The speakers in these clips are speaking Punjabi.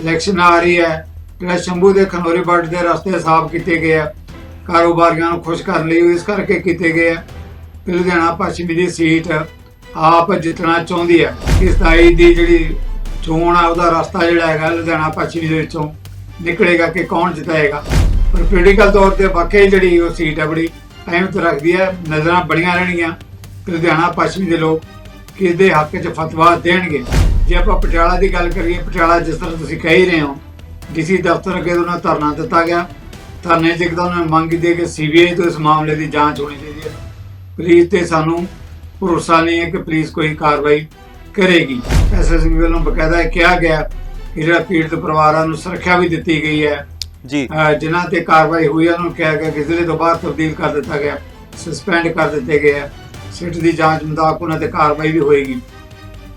ਇਲੈਕਸ਼ਨ ਆ ਰਹੀ ਹੈ, ਜਿਹੜਾ ਸ਼ੰਭੂ ਦੇ ਖਨੋਰੀ ਬੱਟ ਦੇ ਰਸਤੇ ਸਾਫ਼ ਕੀਤੇ ਗਏ ਆ, ਕਾਰੋਬਾਰੀਆਂ ਨੂੰ ਖੁਸ਼ ਕਰਨ ਲਈ ਇਸ ਕਰਕੇ ਕੀਤੇ ਗਏ ਆ ਲੁਧਿਆਣਾ ਪੱਛਮੀ ਦੀ ਸੀਟ ਆਪ ਜਿੱਤਣਾ ਚਾਹੁੰਦੀ ਹੈ। ਇਸ ਤਾਈ ਦੀ ਜਿਹੜੀ ਚੋਣ ਆ, ਉਹਦਾ ਰਸਤਾ ਜਿਹੜਾ ਹੈਗਾ ਲੁਧਿਆਣਾ ਪੱਛਮੀ ਦੇ ਵਿੱਚੋਂ ਨਿਕਲੇਗਾ ਕਿ ਕੌਣ ਜਿਤਾਏਗਾ। ਪਰ ਪੋਲੀਟੀਕਲ ਤੌਰ ਤੇ ਵਾਕਈ ਜਿਹੜੀ ਉਹ ਸੀਟ ਹੈ, ਬੜੀ ਅਹਿਮਤ ਰੱਖਦੀ ਹੈ, ਨਜ਼ਰਾਂ ਬੜੀਆਂ ਰਹਿਣਗੀਆਂ ਲੁਧਿਆਣਾ ਪੱਛਮੀ ਦੇ ਲੋਕ ਕਿਸ ਦੇ ਹੱਕ 'ਚ ਫਤਵਾ ਦੇਣਗੇ। ਜੇ ਆਪਾਂ ਪਟਿਆਲਾ ਦੀ ਗੱਲ ਕਰੀਏ ਪਟਿਆਲਾ ਜਿਸ ਤਰ੍ਹਾਂ ਤੁਸੀਂ ਕਹਿ ਹੀ ਰਹੇ ਹੋ ਡੀਸੀ ਦਫ਼ਤਰ ਅੱਗੇ ਉਹਨਾਂ ਧਰਨਾ ਦਿੱਤਾ ਗਿਆ। ਧਰਨੇ ਇੱਕਦਮ ਉਹਨਾਂ ਨੇ ਮੰਗ ਕੀਤੀ ਕਿ ਸੀਬੀਆਈ ਤੋਂ ਇਸ ਮਾਮਲੇ ਦੀ ਜਾਂਚ ਹੋਣੀ ਚਾਹੀਦੀ ਹੈ। ਪੁਲਿਸ ਤੇ ਸਾਨੂੰ ਭਰੋਸਾ ਨਹੀਂ ਹੈ ਕਿ ਪੁਲਿਸ ਕੋਈ ਕਾਰਵਾਈ ਕਰੇਗੀ। ਐਸਐਸਬੀ ਵੱਲੋਂ ਬਕਾਇਦਾ ਕਿਹਾ ਗਿਆ ਕਿ ਜਿਹੜਾ ਪੀੜਤ ਪਰਿਵਾਰਾਂ ਨੂੰ ਸੁਰੱਖਿਆ ਵੀ ਦਿੱਤੀ ਗਈ ਹੈ। ਜੀ। ਜਿਨ੍ਹਾਂ ਤੇ ਕਾਰਵਾਈ ਹੋਈ ਹੈ ਉਹਨਾਂ ਨੂੰ ਕਿਹਾ ਗਿਆ ਕਿ ਜ਼ਿਲ੍ਹੇ ਤੋਂ ਬਾਹਰ ਤਬਦੀਲ ਕਰ ਦਿੱਤਾ ਗਿਆ ਸਸਪੈਂਡ ਕਰ ਦਿੱਤੇ ਗਏ ਸਿੱਟ ਦੀ ਜਾਂਚ ਮੁਤਾਬਕ ਉਹਨਾਂ ਤੇ ਕਾਰਵਾਈ ਵੀ ਹੋਏਗੀ।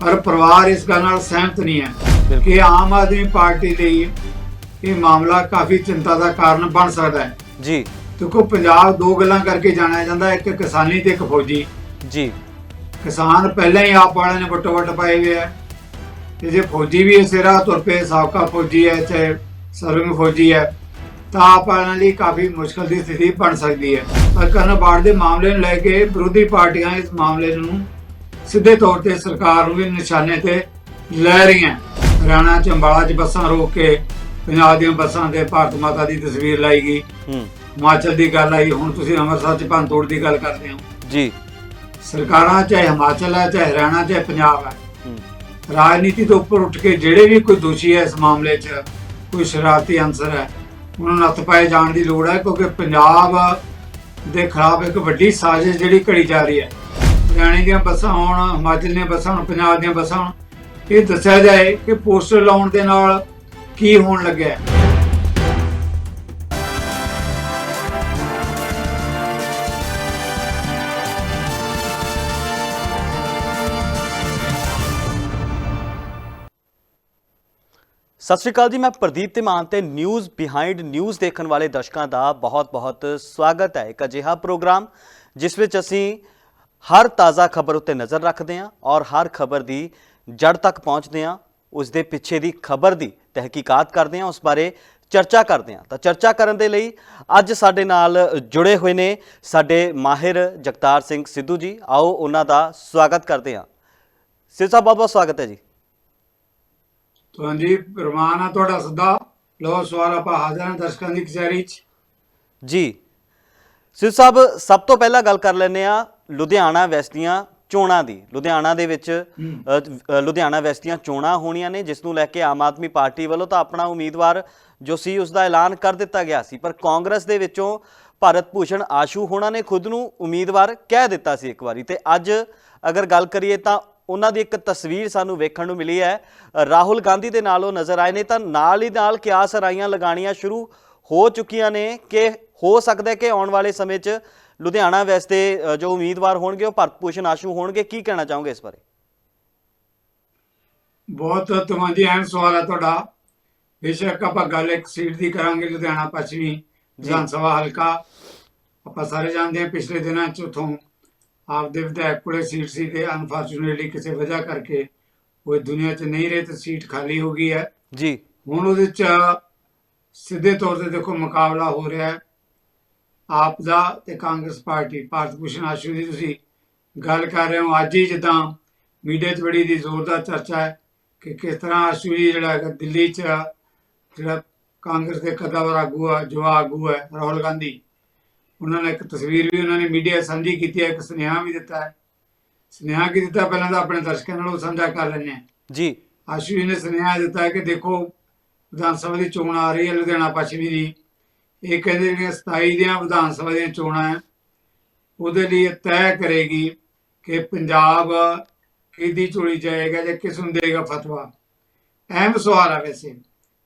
ਪਰ ਪਰਿਵਾਰ ਇਸ ਗੱਲ ਨਾਲ ਸਹਿਮਤ ਨਹੀਂ ਹੈ ਕਿ ਆਮ ਆਦਮੀ ਪਾਰਟੀ ਲਈ ਇਹ ਮਾਮਲਾ ਕਾਫੀ ਚਿੰਤਾ ਦਾ ਕਾਰਨ ਬਣ ਸਕਦਾ ਹੈ। ਜੀ। ਦੇਖੋ ਪੰਜਾਬ ਦੋ ਗੱਲਾਂ ਕਰਕੇ ਜਾਣਿਆ ਜਾਂਦਾ ਇੱਕ ਕਿਸਾਨੀ ਤੇ ਇੱਕ ਫੌਜੀ। ਜੀ। ਕਿਸਾਨ ਪਹਿਲਾਂ ਹੀ ਆਪ ਵਾਲਿਆਂ ਨੇ ਵੱਟੋ ਵੱਟ ਪਾਏ ਹੋਏ ਆ। ਤੇ ਜੇ ਫੌਜੀ ਵੀ ਇਸੇ ਰਾਹ ਤੁਰ ਪਏ ਸਾਬਕਾ ਫੌਜੀ ਹੈ ਚਾਹੇ ਸਰਵਿੰਗ ਫੌਜੀ ਹੈ ਤਾਂ ਆਪ ਵਾਲਿਆਂ ਲਈ ਕਾਫੀ ਮੁਸ਼ਕਲ ਦੀ ਸਥਿਤੀ ਬਣ ਸਕਦੀ ਹੈ। ਪਰ ਕਰਨ ਬਾੜ ਦੇ ਮਾਮਲੇ ਨੂੰ ਲੈ ਕੇ ਵਿਰੋਧੀ ਪਾਰਟੀਆਂ ਇਸ ਮਾਮਲੇ ਨੂੰ ਸਿੱਧੇ ਤੌਰ ਤੇ ਸਰਕਾਰ ਨੂੰ ਵੀ ਨਿਸ਼ਾਨੇ ਤੇ ਲੈ ਰਹੀਆਂ। ਹਰਿਆਣਾ ਚ ਅੰਬਾਲਾ ਚ ਬੱਸਾਂ ਰੋਕ ਕੇ ਪੰਜਾਬ ਦੀਆਂ ਬੱਸਾਂ ਤੇ ਭਾਰਤ ਮਾਤਾ ਦੀ ਤਸਵੀਰ ਲਾਈ ਗਈ। ਹੂੰ। ਹਿਮਾਚਲ ਦੀ ਗੱਲ ਆਈ ਹੁਣ ਤੁਸੀਂ ਅੰਮ੍ਰਿਤਸਰ ਚ ਭੰਨਤੋੜ ਦੀ ਗੱਲ ਕਰਦੇ ਹੋ। ਜੀ। ਸਰਕਾਰਾਂ ਚਾਹੇ ਹਿਮਾਚਲ ਹੈ ਚਾਹੇ ਹਰਿਆਣਾ ਚਾਹੇ ਪੰਜਾਬ ਹੈ ਰਾਜਨੀਤੀ ਤੋਂ ਉੱਪਰ ਉੱਠ ਕੇ ਜਿਹੜੇ ਵੀ ਕੋਈ ਦੋਸ਼ੀ ਹੈ ਇਸ ਮਾਮਲੇ 'ਚ ਕੋਈ ਸ਼ਰਾਰਤੀ ਅੰਸਰ ਹੈ ਉਹਨਾਂ ਨੂੰ ਨੱਥ ਪਾਏ ਜਾਣ ਦੀ ਲੋੜ ਹੈ ਕਿਉਂਕਿ ਪੰਜਾਬ ਦੇ ਖਿਲਾਫ ਇੱਕ ਵੱਡੀ ਸਾਜ਼ਿਸ਼ ਜਿਹੜੀ ਘੜੀ ਜਾ ਰਹੀ ਹੈ। ਹਰਿਆਣੇ ਦੀਆਂ ਬੱਸਾਂ ਆਉਣ, ਹਿਮਾਚਲ ਦੀਆਂ ਬੱਸਾਂ ਆਉਣ, ਪੰਜਾਬ ਦੀਆਂ ਬੱਸਾਂ ਆਉਣ, ਇਹ ਦੱਸਿਆ ਜਾਏ ਕਿ ਪੋਸਟਰ ਲਾਉਣ ਦੇ ਨਾਲ ਕੀ ਹੋਣ ਲੱਗਿਆ ਹੈ। ਸਤਿ ਸ਼੍ਰੀ ਅਕਾਲ ਜੀ, ਮੈਂ ਪ੍ਰਦੀਪ ਤਿਮਾਨ ਤੇ ਨਿਊਜ਼ ਬਿਹਾਈਂਡ ਨਿਊਜ਼ ਦੇਖਣ ਵਾਲੇ ਦਰਸ਼ਕਾਂ ਦਾ ਬਹੁਤ-ਬਹੁਤ ਸਵਾਗਤ ਹੈ ਇੱਕ ਅਜਿਹਾ ਪ੍ਰੋਗਰਾਮ ਜਿਸ ਵਿੱਚ ਅਸੀਂ ਹਰ ਤਾਜ਼ਾ ਖਬਰ ਉੱਤੇ ਨਜ਼ਰ ਰੱਖਦੇ ਹਾਂ ਔਰ ਹਰ ਖਬਰ ਦੀ ਜੜ ਤੱਕ ਪਹੁੰਚਦੇ ਹਾਂ ਉਸ ਦੇ ਪਿੱਛੇ ਦੀ ਖਬਰ ਦੀ ਤਹਿਕੀਕਾਤ ਕਰਦੇ ਹਾਂ ਉਸ ਬਾਰੇ ਚਰਚਾ ਕਰਦੇ ਹਾਂ। ਤਾਂ ਚਰਚਾ ਕਰਨ ਦੇ ਲਈ ਅੱਜ ਸਾਡੇ ਨਾਲ ਜੁੜੇ ਹੋਏ ਨੇ ਸਾਡੇ ਮਾਹਿਰ ਜਗਤਾਰ ਸਿੰਘ ਸਿੱਧੂ ਜੀ। ਆਓ ਉਹਨਾਂ ਦਾ ਸਵਾਗਤ ਕਰਦੇ ਹਾਂ। ਸਿੱਧੂ ਸਾਹਿਬ ਬਹੁਤ-ਬਹੁਤ ਸਵਾਗਤ ਹੈ ਜੀ। ਤਾਂ ਜੀ ਪ੍ਰਮਾਨ ਆ ਤੁਹਾਡਾ ਸੱਦਾ ਲੋ ਸਵਾਲ ਆਪਾਂ ਹਾਜ਼ਰ ਹਾਂ ਦਰਸ਼ਕਾਂ ਦੀ ਕਚਹਿਰੀ 'ਚ। ਜੀ। ਸਿੱਧੂ ਸਾਹਿਬ ਸਭ ਤੋਂ ਪਹਿਲਾਂ ਗੱਲ ਕਰ ਲੈਂਦੇ ਆ ਲੁਧਿਆਣਾ ਵੈਸਟ ਦੀਆਂ ਚੋਣਾਂ ਦੀ ਲੁਧਿਆਣਾ ਦੇ ਵਿੱਚ ਲੁਧਿਆਣਾ ਵੈਸਟ ਦੀਆਂ ਚੋਣਾਂ ਹੋਣੀਆਂ ਨੇ ਜਿਸ ਨੂੰ ਲੈ ਕੇ ਆਮ ਆਦਮੀ ਪਾਰਟੀ ਵੱਲੋਂ ਤਾਂ ਆਪਣਾ ਉਮੀਦਵਾਰ ਜੋ ਸੀ ਉਸ ਦਾ ਐਲਾਨ ਕਰ ਦਿੱਤਾ ਗਿਆ ਸੀ। ਪਰ ਕਾਂਗਰਸ ਦੇ ਵਿੱਚੋਂ ਭਾਰਤ ਭੂਸ਼ਣ ਆਸ਼ੂ ਹੋਣਾ ਨੇ ਖੁਦ ਨੂੰ ਉਮੀਦਵਾਰ ਕਹਿ ਦਿੱਤਾ ਸੀ ਇੱਕ ਵਾਰੀ। ਤੇ ਅੱਜ ਅਗਰ ਗੱਲ ਕਰੀਏ ਤਾਂ ਉਹਨਾਂ ਦੀ ਇੱਕ ਤਸਵੀਰ ਸਾਨੂੰ ਵੇਖਣ ਨੂੰ ਮਿਲੀ ਹੈ। ਰਾਹੁਲ ਗਾਂਧੀ ਦੇ ਨਾਲ ਉਹ ਨਜ਼ਰ ਆਏ ਨੇ ਤਾਂ ਨਾਲ ਹੀ ਨਾਲ ਕਿਆਸ ਰਾਈਆਂ ਲਗਾਣੀਆਂ ਸ਼ੁਰੂ ਹੋ ਚੁੱਕੀਆਂ ਨੇ ਕਿ ਹੋ ਸਕਦਾ ਹੈ ਕਿ ਆਉਣ ਵਾਲੇ ਸਮੇਂ 'ਚ ਲੁਧਿਆਣਾ ਵੈਸਟ ਦੇ ਜੋ ਉਮੀਦਵਾਰ ਹੋਣਗੇ ਉਹ ਭਰਤ ਭੂਸ਼ਣ ਆਸ਼ੂ ਹੋਣਗੇ। ਕੀ ਕਹਿਣਾ ਚਾਹੋਗੇ ਇਸ ਬਾਰੇ? ਬਹੁਤ ਤੁਹਾਡੀ ਅਹਿਮ ਸਵਾਲ ਹੈ ਤੁਹਾਡਾ। ਬੇਸ਼ੱਕ ਆਪਾਂ ਗੱਲ ਇੱਕ ਸੀਟ ਦੀ ਕਰਾਂਗੇ ਲੁਧਿਆਣਾ ਪੱਛਮੀ ਵਿਧਾਨ ਸਭਾ ਹਲਕਾ। ਆਪਾਂ ਸਾਰੇ ਜਾਣਦੇ ਹਾਂ ਪਿਛਲੇ ਦਿਨਾਂ ਚ ਉਥੋਂ ਆਪਦੇ ਵਿਧਾਇਕ ਕੋਲੇ ਸੀਟ ਸੀ ਤੇ ਅਨਫੋਰਚੂਨੇਟਲੀ ਕਿਸੇ ਵਜ੍ਹਾ ਕਰਕੇ ਉਹ ਦੁਨੀਆ 'ਚ ਨਹੀਂ ਰਹੇ ਤੇ ਸੀਟ ਖਾਲੀ ਹੋ ਗਈ ਹੈ। ਜੀ। ਹੁਣ ਉਹਦੇ 'ਚ ਸਿੱਧੇ ਤੌਰ ਤੇ ਦੇਖੋ ਮੁਕਾਬਲਾ ਹੋ ਰਿਹਾ ਹੈ। ਆਪ ਦਾ ਤੇ ਕਾਂਗਰਸ ਪਾਰਟੀ ਭਾਰਤ ਭੂਸ਼ਣ ਆਸ਼ੂ ਦੀ ਤੁਸੀਂ ਗੱਲ ਕਰ ਰਹੇ ਹੋ। ਅੱਜ ਹੀ ਜਿੱਦਾਂ ਮੀਡੀਆ 'ਚ ਬੜੀ ਦੀ ਜ਼ੋਰਦਾਰ ਚਰਚਾ ਹੈ ਕਿ ਕਿਸ ਤਰ੍ਹਾਂ ਆਸ਼ੂ ਜੀ ਜਿਹੜਾ ਹੈਗਾ ਦਿੱਲੀ 'ਚ ਜਿਹੜਾ ਕਾਂਗਰਸ ਦੇ ਕਦਾਵਰ ਆਗੂ ਆ ਜੋ ਆਗੂ ਹੈ ਰਾਹੁਲ ਗਾਂਧੀ ਉਹਨਾਂ ਨੇ ਇੱਕ ਤਸਵੀਰ ਵੀ ਉਹਨਾਂ ਨੇ ਮੀਡੀਆ ਸਾਂਝੀ ਕੀਤੀ ਹੈ ਇੱਕ ਸੁਨੇਹਾ ਵੀ ਦਿੱਤਾ ਹੈ। ਸੁਨੇਹਾ ਕੀ ਦਿੱਤਾ? ਪਹਿਲਾਂ ਤਾਂ ਆਪਣੇ ਦਰਸ਼ਕਾਂ ਨਾਲ ਉਹ ਸਾਂਝਾ ਕਰ ਲੈਂਦੇ ਹਾਂ। ਜੀ। ਆਸ਼ੂ ਜੀ ਨੇ ਸੁਨੇਹਾ ਦਿੱਤਾ ਹੈ ਕਿ ਦੇਖੋ ਵਿਧਾਨ ਸਭਾ ਦੀ ਚੋਣ ਆ ਰਹੀ ਹੈ ਲੁਧਿਆਣਾ ਪੱਛਮੀ ਦੀ। ਇਹ ਕਹਿੰਦੇ ਜਿਹੜੀਆਂ 27 ਦੀਆਂ ਵਿਧਾਨ ਸਭਾ ਦੀਆਂ ਚੋਣਾਂ ਹੈ। ਉਹਦੇ ਲਈ ਇਹ ਤੈਅ ਕਰੇਗੀ ਕਿ ਪੰਜਾਬ ਕਿਹਦੀ ਚੋਲੀ ਜਾਏਗਾ ਜਾਂ ਕਿਸ ਨੂੰ ਦੇਗਾ ਫਤਵਾ। ਅਹਿਮ ਸਵਾਲ ਹੈ ਵੈਸੇ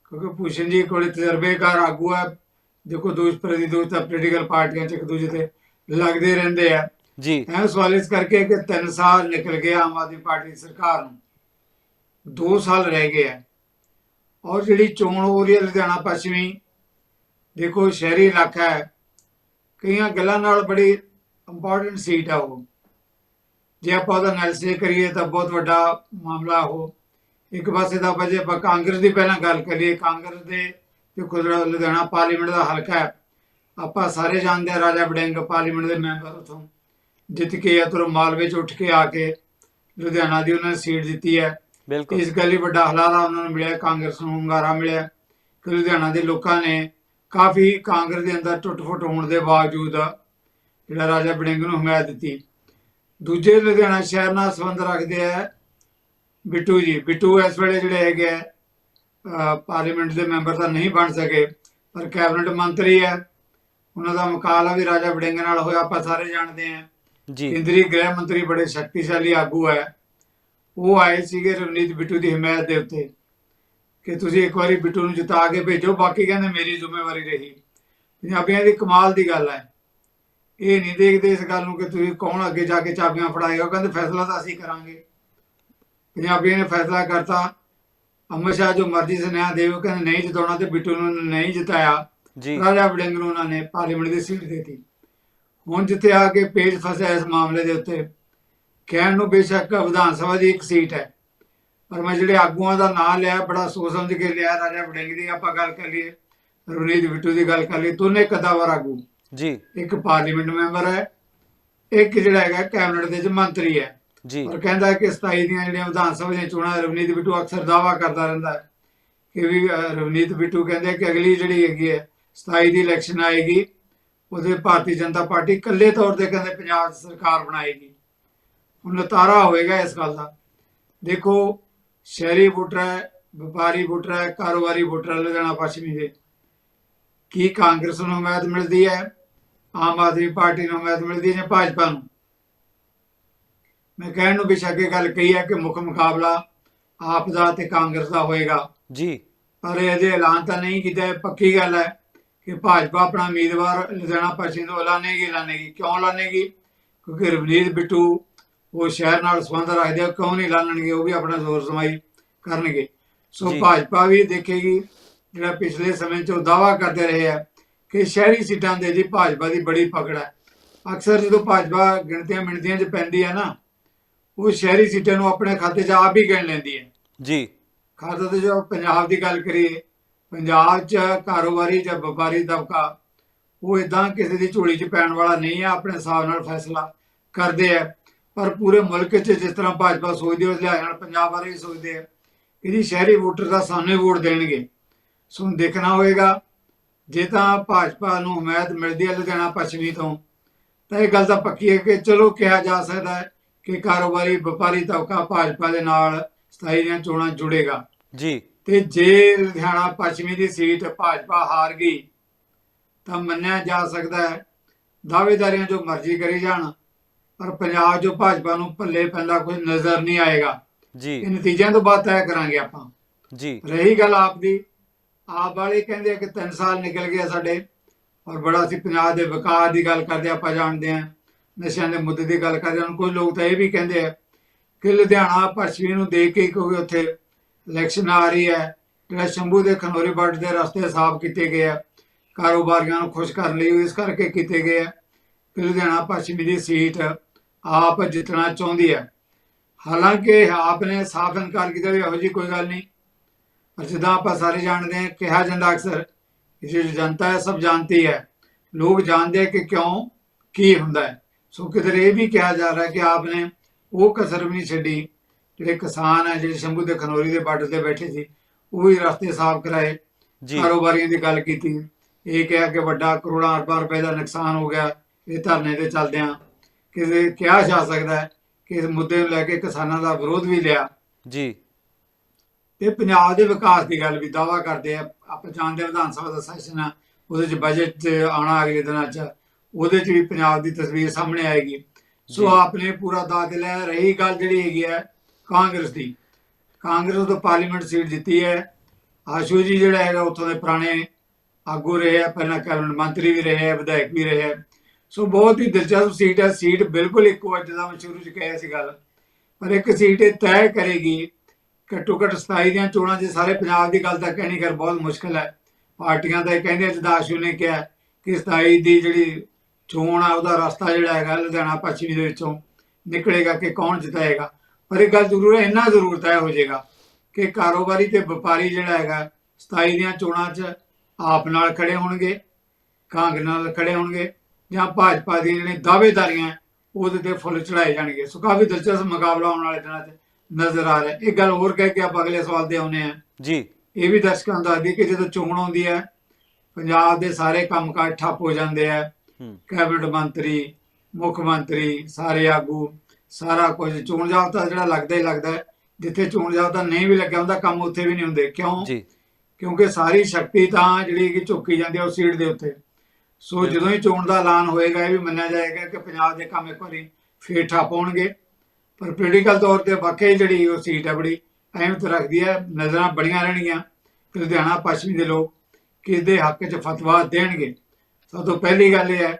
ਕਿਉਂਕਿ ਭੂਸ਼ਣ ਜੀ ਕੋਲੇ ਤਜਰਬੇਕਾਰ ਆਗੂ ਹੈ। ਦੇਖੋ ਦੋਸ਼ ਪ੍ਰਤੀਦੋਸ਼ ਤਾਂ ਪੋਲੀਟੀਕਲ ਪਾਰਟੀਆਂ ਚ ਇੱਕ ਦੂਜੇ ਤੇ ਲੱਗਦੇ ਰਹਿੰਦੇ ਆ। ਜੀ। ਇਹ ਸਵਾਲ ਇਸ ਕਰਕੇ ਕਿ 3 ਸਾਲ ਨਿਕਲ ਗਏ ਆਮ ਆਦਮੀ ਪਾਰਟੀ ਦੀ ਸਰਕਾਰ ਨੂੰ। 2 ਸਾਲ ਰਹਿ ਗਏ ਆ। ਔਰ ਜਿਹੜੀ ਚੋਣ ਹੋ ਰਹੀ ਹੈ ਲੁਧਿਆਣਾ ਪੱਛਮੀ ਦੇਖੋ ਸ਼ਹਿਰੀ ਇਲਾਕਾ ਹੈ। ਕਈਆਂ ਗੱਲਾਂ ਨਾਲ ਬੜੀ ਇੰਪੋਰਟੈਂਟ ਸੀਟ ਆ ਉਹ। ਜੇ ਆਪਾਂ ਉਹਦਾ ਐਨਾਲਿਸਿਸ ਕਰੀਏ ਤਾਂ ਬਹੁਤ ਵੱਡਾ ਮਾਮਲਾ ਉਹ। ਇੱਕ ਪਾਸੇ ਦਾ ਵਜੇ ਆਪਾਂ ਕਾਂਗਰਸ ਦੀ ਪਹਿਲਾਂ ਗੱਲ ਕਰੀਏ ਕਾਂਗਰਸ ਦੇ ਦੇਖੋ ਜਿਹੜਾ ਲੁਧਿਆਣਾ ਪਾਰਲੀਮੈਂਟ ਦਾ ਹਲਕਾ ਹੈ ਆਪਾਂ ਸਾਰੇ ਜਾਣਦੇ ਆ ਰਾਜਾ ਵੜਿੰਗ ਪਾਰਲੀਮੈਂਟ ਦੇ ਮੈਂਬਰ ਉਥੋਂ। ਜਿੱਤ ਕੇ ਅਤਰ ਮਾਲਵੇ ਚ ਉੱਠ ਕੇ ਆ ਕੇ ਲੁਧਿਆਣਾ ਦੀ ਉਹਨਾਂ ਨੇ ਸੀਟ ਦਿੱਤੀ ਹੈ। ਇਸ ਗੱਲ ਹੀ ਵੱਡਾ ਹਲਾਰਾ ਉਹਨਾਂ ਨੂੰ ਮਿਲਿਆ ਕਾਂਗਰਸ ਨੂੰ ਹੁੰਗਾਰਾ ਮਿਲਿਆ। ਕਿ ਲੁਧਿਆਣਾ ਦੇ ਲੋਕਾਂ ਨੇ ਕਾਫੀ ਕਾਂਗਰਸ ਦੇ ਅੰਦਰ ਟੁੱਟ-ਫੁੱਟ ਹੋਣ ਦੇ ਬਾਵਜੂਦ ਜਿਹੜਾ ਰਾਜਾ ਵੜਿੰਗ ਨੂੰ ਹਮਾਇਤ ਦਿੱਤੀ। ਦੂਜੇ ਲੁਧਿਆਣਾ ਸ਼ਹਿਰ ਨਾਲ ਸੰਬੰਧ ਰੱਖਦੇ ਆ ਬਿੱਟੂ ਜੀ। ਬਿੱਟੂ ਇਸ ਵੇਲੇ ਜਿਹੜੇ ਹੈਗੇ ਪਾਰਲੀਮੈਂਟ ਦੇ ਮੈਂਬਰ ਤਾਂ ਨਹੀਂ ਬਣ ਸਕੇ ਪਰ ਕੈਬਨਿਟ ਮੰਤਰੀ ਹੈ ਉਹਨਾਂ ਦਾ ਮੁਕਾਬਲਾ ਵੀ ਰਾਜਾ ਵੜਿੰਗ ਨਾਲ ਹੋਇਆ ਆਪਾਂ ਸਾਰੇ ਜਾਣਦੇ ਆ। ਜੀ। ਕੇਂਦਰੀ ਗ੍ਰਹਿ ਮੰਤਰੀ ਬੜੇ ਸ਼ਕਤੀਸ਼ਾਲੀ ਆਗੂ ਹੈ ਉਹ ਆਏ ਸੀਗੇ ਰਵਨੀਤ ਬਿੱਟੂ ਦੀ ਹਮਾਇਤ ਦੇ ਉੱਤੇ। ਕਿ ਤੁਸੀਂ ਇੱਕ ਵਾਰੀ ਬਿੱਟੂ ਨੂੰ ਜਿਤਾ ਕੇ ਭੇਜੋ ਬਾਕੀ ਕਹਿੰਦੇ ਮੇਰੀ ਜ਼ਿੰਮੇਵਾਰੀ ਰਹੀ। ਪੰਜਾਬੀਆਂ ਦੀ ਕਮਾਲ ਦੀ ਗੱਲ ਹੈ। ਇਹ ਨਹੀਂ ਦੇਖਦੇ ਇਸ ਗੱਲ ਨੂੰ ਕਿ ਤੁਸੀਂ ਕੌਣ ਅੱਗੇ ਜਾ ਕੇ ਚਾਬੀਆਂ ਫੜਾਏਗਾ ਕਹਿੰਦੇ ਫੈਸਲਾ ਤਾਂ ਅਸੀਂ ਕਰਾਂਗੇ। ਪੰਜਾਬੀਆਂ ਨੇ ਫੈਸਲਾ ਕਰਤਾ ਅਮਰ ਸ਼ਾਹ ਜੋ ਮਰਜ਼ੀ ਸੁਨੇਹਾ ਦੇਵ ਕਹਿੰਦੇ ਨਹੀਂ ਜਿਤਾਉਣਾ ਤੇ ਬਿੱਟੂ ਨੂੰ ਨਹੀਂ ਜਿਤਾਇਆ। ਜੀ। ਰਾਜਾ ਵੜਿੰਗ ਨੂੰ ਉਹਨਾਂ ਨੇ ਪਾਰਲੀਮੈਂਟ ਦੀ ਸੀਟ ਦਿੱਤੀ। ਹੁਣ ਜਿੱਥੇ ਆ ਕੇ ਪੇਜ ਫਸਿਆ ਇਸ ਮਾਮਲੇ ਦੇ ਉੱਤੇ ਕਹਿਣ ਨੂੰ ਬੇਸ਼ੱਕ ਵਿਧਾਨ ਸਭਾ ਦੀ ਇੱਕ ਸੀਟ ਹੈ। ਪਰ ਮੈਂ ਜਿਹੜੇ ਆਗੂਆਂ ਦਾ ਨਾਮ ਲਿਆ ਬੜਾ ਸੋਚ ਸਮਝ ਕੇ ਲਿਆ ਰਾਜਾ ਵੜਿੰਗ ਦੀ ਆਪਾਂ ਗੱਲ ਕਰ ਲਈਏ ਰਵਨੀਤ ਬਿੱਟੂ ਦੀ ਗੱਲ ਕਰ ਲਈਏ ਦੋਨੇ ਕਦਾਵਰ ਆਗੂ। ਜੀ। ਇੱਕ ਪਾਰਲੀਮੈਂਟ ਮੈਂਬਰ ਹੈ ਇੱਕ ਜਿਹੜਾ ਹੈਗਾ ਕੈਬਨਿਟ ਦੇ ਵਿੱਚ ਮੰਤਰੀ ਹੈ। ਜੀ। ਔਰ ਕਹਿੰਦਾ ਕਿ 27 ਦੀਆਂ ਜਿਹੜੀਆਂ ਵਿਧਾਨ ਸਭਾ ਦੀਆਂ ਚੋਣਾਂ ਰਵਨੀਤ ਬਿੱਟੂ ਅਕਸਰ ਦਾਵਾ ਕਰਦਾ ਰਹਿੰਦਾ ਹੈ ਕਿ ਵੀ ਰਵਨੀਤ ਬਿੱਟੂ ਕਹਿੰਦੇ ਕਿ ਅਗਲੀ ਜਿਹੜੀ ਹੈਗੀ ਹੈ 27 ਦੀ ਇਲੈਕਸ਼ਨ ਆਏਗੀ ਉਹਦੇ ਭਾਰਤੀ ਜਨਤਾ ਪਾਰਟੀ ਇਕੱਲੇ ਤੌਰ ਤੇ ਕਹਿੰਦੇ ਪੰਜਾਬ ਸਰਕਾਰ ਬਣਾਏਗੀ। ਹੁਣ ਨਤਾਰਾ ਹੋਏਗਾ ਇਸ ਗੱਲ ਦਾ। ਦੇਖੋ ਸ਼ਹਿਰੀ ਵੋਟਰ ਹੈ ਵਪਾਰੀ ਵੋਟਰ ਹੈ ਕਾਰੋਬਾਰੀ ਵੋਟਰ ਹੈ ਲੁਧਿਆਣਾ ਪੱਛਮੀ ਦੇ। ਕੀ ਕਾਂਗਰਸ ਨੂੰ ਹਮਾਇਤ ਮਿਲਦੀ ਹੈ? ਆਮ ਆਦਮੀ ਪਾਰਟੀ ਨੂੰ ਹਮਾਇਤ ਮਿਲਦੀ ਹੈ ਜਾਂ ਭਾਜਪਾ ਨੂੰ? ਮੈਂ ਕਹਿਣ ਨੂੰ ਬੇਸ਼ੱਕ ਇਹ ਗੱਲ ਕਹੀ ਹੈ ਕਿ ਮੁੱਖ ਮੁਕਾਬਲਾ ਆਪ ਦਾ ਤੇ ਕਾਂਗਰਸ ਦਾ ਹੋਏਗਾ। ਜੀ। ਪਰ ਇਹ ਅਜੇ ਐਲਾਨ ਤਾਂ ਨਹੀਂ ਕੀਤਾ ਇਹ ਪੱਕੀ ਗੱਲ ਹੈ ਕਿ ਭਾਜਪਾ ਆਪਣਾ ਉਮੀਦਵਾਰ ਲੁਧਿਆਣਾ ਪੱਛਮੀ ਤੋਂ ਐਲਾਨੇਗੀ ਐਲਾਨੇਗੀ। ਕਿਉਂ ਐਲਾਨੇਗੀ? ਕਿਉਂਕਿ ਰਵਨੀਤ ਬਿੱਟੂ ਉਹ ਸ਼ਹਿਰ ਨਾਲ ਸੰਬੰਧ ਰੱਖਦੇ ਆ ਕਿਉਂ ਨਹੀਂ ਐਲਾਨਣਗੇ ਉਹ ਵੀ ਆਪਣਾ ਜ਼ੋਰ ਸਮਾਈ ਕਰਨਗੇ। ਸੋ। ਭਾਜਪਾ ਵੀ ਦੇਖੇਗੀ ਜਿਹੜਾ ਪਿਛਲੇ ਸਮੇਂ 'ਚ ਉਹ ਦਾਵਾ ਕਰਦੇ ਰਹੇ ਆ ਕਿ ਸ਼ਹਿਰੀ ਸੀਟਾਂ ਦੇ ਜੀ ਭਾਜਪਾ ਦੀ ਬੜੀ ਪਕੜ ਹੈ ਅਕਸਰ ਜਦੋਂ ਭਾਜਪਾ ਗਿਣਤੀਆਂ ਮਿਣਤੀਆਂ 'ਚ ਪੈਂਦੀ ਹੈ ਨਾ ਉਹ ਸ਼ਹਿਰੀ ਸੀਟਾਂ ਨੂੰ ਆਪਣੇ ਖਾਤੇ 'ਚ ਆਪ ਹੀ ਗਿਣ ਲੈਂਦੀ ਹੈ ਜੀ। ਖਾਸ ਤੇ ਜੋ ਪੰਜਾਬ ਦੀ ਗੱਲ ਕਰੀਏ ਪੰਜਾਬ 'ਚ ਕਾਰੋਬਾਰੀ ਜਾਂ ਵਪਾਰੀ ਤਬਕਾ ਉਹ ਇਦਾਂ ਕਿਸੇ ਦੀ ਝੋਲੀ 'ਚ ਪੈਣ ਵਾਲਾ ਨਹੀਂ ਹੈ ਆਪਣੇ ਹਿਸਾਬ ਨਾਲ ਫੈਸਲਾ ਕਰਦੇ ਆ। ਪਰ ਪੂਰੇ ਮੁਲਕ 'ਚ ਜਿਸ ਤਰ੍ਹਾਂ ਭਾਜਪਾ ਸੋਚਦੀ ਹੈ ਨਾਲ ਪੰਜਾਬ ਬਾਰੇ ਵੀ ਸੋਚਦੇ ਆ ਇਹਦੀ ਸ਼ਹਿਰੀ ਵੋਟਰ ਦਾ ਸਾਨੂੰ ਵੋਟ ਦੇਣਗੇ। ਸੋ ਦੇਖਣਾ ਹੋਏਗਾ ਜੇ ਤਾਂ ਭਾਜਪਾ ਨੂੰ ਹਮਾਇਤ ਮਿਲਦੀ ਹੈ ਲੁਧਿਆਣਾ ਪੱਛਮੀ ਤੋਂ ਤਾਂ ਇਹ ਗੱਲ ਤਾਂ ਪੱਕੀ ਹੈ ਕਿ ਚਲੋ ਕਿਹਾ ਜਾ ਸਕਦਾ ਹੈ ਕਿ ਕਾਰੋਬਾਰੀ ਵਪਾਰੀ ਤਬਕਾ ਭਾਜਪਾ ਦੇ ਨਾਲ ਸਥਾਈ ਦੀਆਂ ਚੋਣਾਂ ਜੁੜੇਗਾ। ਜੀ। ਤੇ ਜੇ ਲੁਧਿਆਣਾ ਪੱਛਮੀ ਦੀ ਸੀਟ ਭਾਜਪਾ ਹਾਰ ਗਈ ਤਾਂ ਮੰਨਿਆ ਜਾ ਸਕਦਾ ਹੈ ਦਾਅਵੇਦਾਰੀਆਂ ਜੋ ਮਰਜ਼ੀ ਕਰੀ ਜਾਣ ਪਰ ਪੰਜਾਬ ਜੋ ਭਾਜਪਾ ਨੂੰ ਪੱਲੇ ਪੈਂਦਾ ਕੁਝ ਨਜ਼ਰ ਨਹੀਂ ਆਏਗਾ। ਜੀ। ਇਹ ਨਤੀਜਿਆਂ ਤੋਂ ਬਾਅਦ ਤੈਅ ਕਰਾਂਗੇ ਆਪਾਂ। ਜੀ। ਰਹੀ ਗੱਲ ਆਪ ਦੀ। ਆਪ ਵਾਲੇ ਕਹਿੰਦੇ ਕਿ 3 ਸਾਲ ਨਿਕਲ ਗਏ ਸਾਡੇ। ਔਰ ਬੜਾ ਸੀ ਪੰਜਾਬ ਦੇ ਵਿਕਾਸ ਦੀ ਗੱਲ ਕਰਦੇ ਆਪਾਂ ਜਾਣਦੇ ਆ। ਨਸ਼ਿਆਂ ਦੇ ਮੁੱਦੇ ਦੀ ਗੱਲ ਕਰਦੇ ਹਾਂ ਕੁਝ ਲੋਕ ਤਾਂ ਇਹ ਵੀ ਕਹਿੰਦੇ ਆ ਕਿ ਲੁਧਿਆਣਾ ਪੱਛਮੀ ਨੂੰ ਦੇਖ ਕੇ ਕਿਉਂਕਿ ਉੱਥੇ ਇਲੈਕਸ਼ਨ ਆ ਰਹੀ ਹੈ। ਜਿਹੜਾ ਸ਼ੰਭੂ ਦੇ ਖਨੋਰੀ ਬੱਟ ਦੇ ਰਸਤੇ ਸਾਫ਼ ਕੀਤੇ ਗਏ ਆ। ਕਾਰੋਬਾਰੀਆਂ ਨੂੰ ਖੁਸ਼ ਕਰਨ ਲਈ ਇਸ ਕਰਕੇ ਕੀਤੇ ਗਏ ਆ ਕਿ ਲੁਧਿਆਣਾ ਪੱਛਮੀ ਦੀ ਸੀਟ ਆਪ ਜਿੱਤਣਾ ਚਾਹੁੰਦੀ ਹੈ। ਹਾਲਾਂਕਿ ਆਪ ਨੇ ਸਾਫ਼ ਇਨਕਾਰ ਕੀਤਾ ਵੀ ਇਹੋ ਜਿਹੀ ਕੋਈ ਗੱਲ ਨਹੀਂ। ਪਰ ਜਿੱਦਾਂ ਆਪਾਂ ਸਾਰੇ ਜਾਣਦੇ ਹਾਂ ਕਿਹਾ ਜਾਂਦਾ ਅਕਸਰ ਜੋ ਜਨਤਾ ਹੈ ਸਭ ਜਾਣਦੀ ਹੈ। ਲੋਕ ਜਾਣਦੇ ਹੈ ਕਿ ਕਿਉਂ ਕੀ ਹੁੰਦਾ ਹੈ। ਸੋ ਕਿਧਰੇ ਇਹ ਵੀ ਕਿਹਾ ਜਾ ਰਿਹਾ ਕਿ ਆਪਨੇ ਉਹ ਕਸਰ ਵੀ ਨਹੀਂ ਛੱਡੀ। ਜਿਹੜੇ ਕਿਸਾਨ ਹੈ ਜਿਹੜੇ ਸ਼ੰਭੂ ਦੇ ਖਨੋਰੀ ਦੇ ਬਾਰਡਰ ਤੇ ਬੈਠੇ ਸੀ ਉਹ ਵੀ ਰਸਤੇ ਸਾਫ਼ ਕਰਾਏ ਜੀ। ਕਾਰੋਬਾਰੀਆਂ ਦੀ ਗੱਲ ਕੀਤੀ। ਇਹ ਕਿਹਾ ਕਿ ਵੱਡਾ ਕਰੋੜਾਂ ਅਰਬਾਂ ਰੁਪਏ ਦਾ ਨੁਕਸਾਨ ਹੋ ਗਿਆ ਇਹ ਧਰਨੇ ਤੇ ਚੱਲਦਿਆਂ। ਕਿ ਕਿਹਾ ਜਾ ਸਕਦਾ ਹੈ ਕਿ ਇਸ ਮੁੱਦੇ ਨੂੰ ਲੈ ਕੇ ਕਿਸਾਨਾਂ ਦਾ ਵਿਰੋਧ ਵੀ ਲਿਆ। ਜੀ। ਤੇ ਪੰਜਾਬ ਦੇ ਵਿਕਾਸ ਦੀ ਗੱਲ ਵੀ ਦਾਵਾ ਕਰਦੇ ਆ। ਆਪਾਂ ਜਾਣਦੇ ਵਿਧਾਨ ਸਭਾ ਦਾ ਸੈਸ਼ਨ ਆ ਉਹਦੇ ਚ ਬਜਟ ਚ ਆਉਣਾ ਅਗਲੇ ਦਿਨਾਂ ਚ ਉਹਦੇ ਚ ਵੀ ਪੰਜਾਬ ਦੀ ਤਸਵੀਰ ਸਾਹਮਣੇ ਆਏਗੀ। ਸੋ। ਆਪਨੇ ਪੂਰਾ ਦਾਅ ਲੈ ਰਹੀ ਗੱਲ ਜਿਹੜੀ ਹੈਗੀ ਹੈ ਕਾਂਗਰਸ ਦੀ। ਕਾਂਗਰਸ ਤੋਂ ਪਾਰਲੀਮੈਂਟ ਸੀਟ ਜਿੱਤੀ ਹੈ। ਆਸ਼ੂ ਜੀ ਜਿਹੜਾ ਹੈਗਾ ਉੱਥੋਂ ਦੇ ਪੁਰਾਣੇ ਆਗੂ ਰਹੇ ਆ ਪਹਿਲਾਂ ਕੈਬਨਿਟ ਮੰਤਰੀ ਵੀ ਰਹੇ ਆ ਵਿਧਾਇਕ ਵੀ ਰਹੇ ਆ। ਸੋ ਬਹੁਤ ਹੀ ਦਿਲਚਸਪ ਸੀਟ ਹੈ। ਸੀਟ ਬਿਲਕੁਲ ਇੱਕੋ ਅੱਜ ਦਾ ਮੈਂ ਸ਼ੁਰੂ ਚ ਕਿਹਾ ਸੀ ਗੱਲ। ਪਰ ਇੱਕ ਸੀਟ ਇਹ ਤੈਅ ਕਰੇਗੀ ਘੱਟੋ ਘੱਟ 27 ਦੀਆਂ ਚੋਣਾਂ 'ਚ ਸਾਰੇ ਪੰਜਾਬ ਦੀ ਗੱਲ ਤਾਂ ਕਹਿਣੀ ਕਰ ਬਹੁਤ ਮੁਸ਼ਕਲ ਹੈ। ਪਾਰਟੀਆਂ ਤਾਂ ਇਹ ਕਹਿੰਦੇ ਜਿੱਦਾਂ ਆਸ਼ੂ ਨੇ ਕਿਹਾ ਕਿ 27 ਦੀ ਜਿਹੜੀ ਚੋਣ ਆ, ਉਹਦਾ ਰਸਤਾ ਜਿਹੜਾ ਹੈਗਾ ਲੁਧਿਆਣਾ ਪੱਛਮੀ ਦੇ ਵਿੱਚੋਂ ਨਿਕਲੇਗਾ ਕਿ ਕੌਣ ਜਿਤਾਏਗਾ। ਪਰ ਇਹ ਗੱਲ ਜ਼ਰੂਰ ਹੈ, ਇੰਨਾ ਜ਼ਰੂਰ ਤੈਅ ਹੋ ਜਾਏਗਾ ਕਿ ਕਾਰੋਬਾਰੀ ਤੇ ਵਪਾਰੀ ਜਿਹੜਾ ਹੈਗਾ 27 ਦੀਆਂ ਚੋਣਾਂ 'ਚ ਆਪ ਨਾਲ ਖੜੇ ਹੋਣਗੇ, ਕਾਂਗਰਸ ਨਾਲ ਖੜੇ ਹੋਣਗੇ ਜਾਂ ਭਾਜਪਾ ਦੀਆਂ ਜਿਹੜੀਆਂ ਦਾਅਵੇਦਾਰੀਆਂ ਉਹਦੇ ਤੇ ਫੁੱਲ ਚੜਾਏ ਜਾਣਗੇ। ਸੋ ਕਾਫੀ ਦਿਲਚਸਪ ਮੁਕਾਬਲਾ ਆਉਣ ਵਾਲੇ ਦਿਨਾਂ 'ਚ ਨਜ਼ਰ ਆ ਰਿਹਾ ਇੱਕ ਗੱਲ ਹੋਰ ਕਹਿ ਕੇ ਆਪਾਂ ਅਗਲੇ ਸਵਾਲ ਤੇ ਆਉਨੇ ਆ ਜੀ। ਇਹ ਵੀ ਦਰਸ਼ਕਾਂ ਨੂੰ ਦੱਸਦੀ ਕਿ ਜਦੋਂ ਚੋਣ ਆਉਂਦੀ ਹੈ ਪੰਜਾਬ ਦੇ ਸਾਰੇ ਕੰਮਕਾਜ ਠੱਪ ਹੋ ਜਾਂਦੇ ਆ ਕੈਬਨਿਟ ਮੰਤਰੀ ਮੁੱਖ ਮੰਤਰੀ ਸਾਰੇ ਆਗੂ ਸਾਰਾ ਕੁਝ ਚੋਣ ਜਾਬਤਾ ਜਿਹੜਾ ਲੱਗਦਾ ਹੀ ਲੱਗਦਾ ਜਿੱਥੇ ਚੋਣ ਜਾਬਤਾ ਨਹੀਂ ਵੀ ਲੱਗਿਆ ਹੁੰਦਾ ਕੰਮ ਉੱਥੇ ਵੀ ਨਹੀਂ ਹੁੰਦੇ। ਕਿਉਂ? ਜੀ। ਕਿਉਂਕਿ ਸਾਰੀ ਸ਼ਕਤੀ ਤਾਂ ਜਿਹੜੀ ਕਿ ਝੁੱਕੀ ਜਾਂਦੀ ਹੈ ਉਹ ਸੀਟ ਦੇ ਉੱਤੇ। ਸੋ ਜਦੋਂ ਹੀ ਚੋਣ ਦਾ ਐਲਾਨ ਹੋਏਗਾ, ਇਹ ਵੀ ਮੰਨਿਆ ਜਾਏਗਾ ਕਿ ਪੰਜਾਬ ਦੇ ਕੰਮ ਇੱਕ ਵਾਰੀ ਫੇਰ ਠੱਪ ਹੋਣਗੇ। ਪਰ ਪੋਲੀਟੀਕਲ ਤੌਰ ਤੇ ਵਾਕਈ ਜਿਹੜੀ ਉਹ ਸੀਟ ਹੈ, ਬੜੀ ਅਹਿਮੀਅਤ ਰੱਖਦੀ ਹੈ। ਨਜ਼ਰਾਂ ਬੜੀਆਂ ਰਹਿਣਗੀਆਂ ਕਿ ਲੁਧਿਆਣਾ, ਪੱਛਮੀ ਦੇ ਲੋਕ ਕਿਸ ਹੱਕ 'ਚ ਫਤਵਾ ਦੇਣਗੇ। ਸਭ ਤੋਂ ਪਹਿਲੀ ਗੱਲ ਇਹ ਹੈ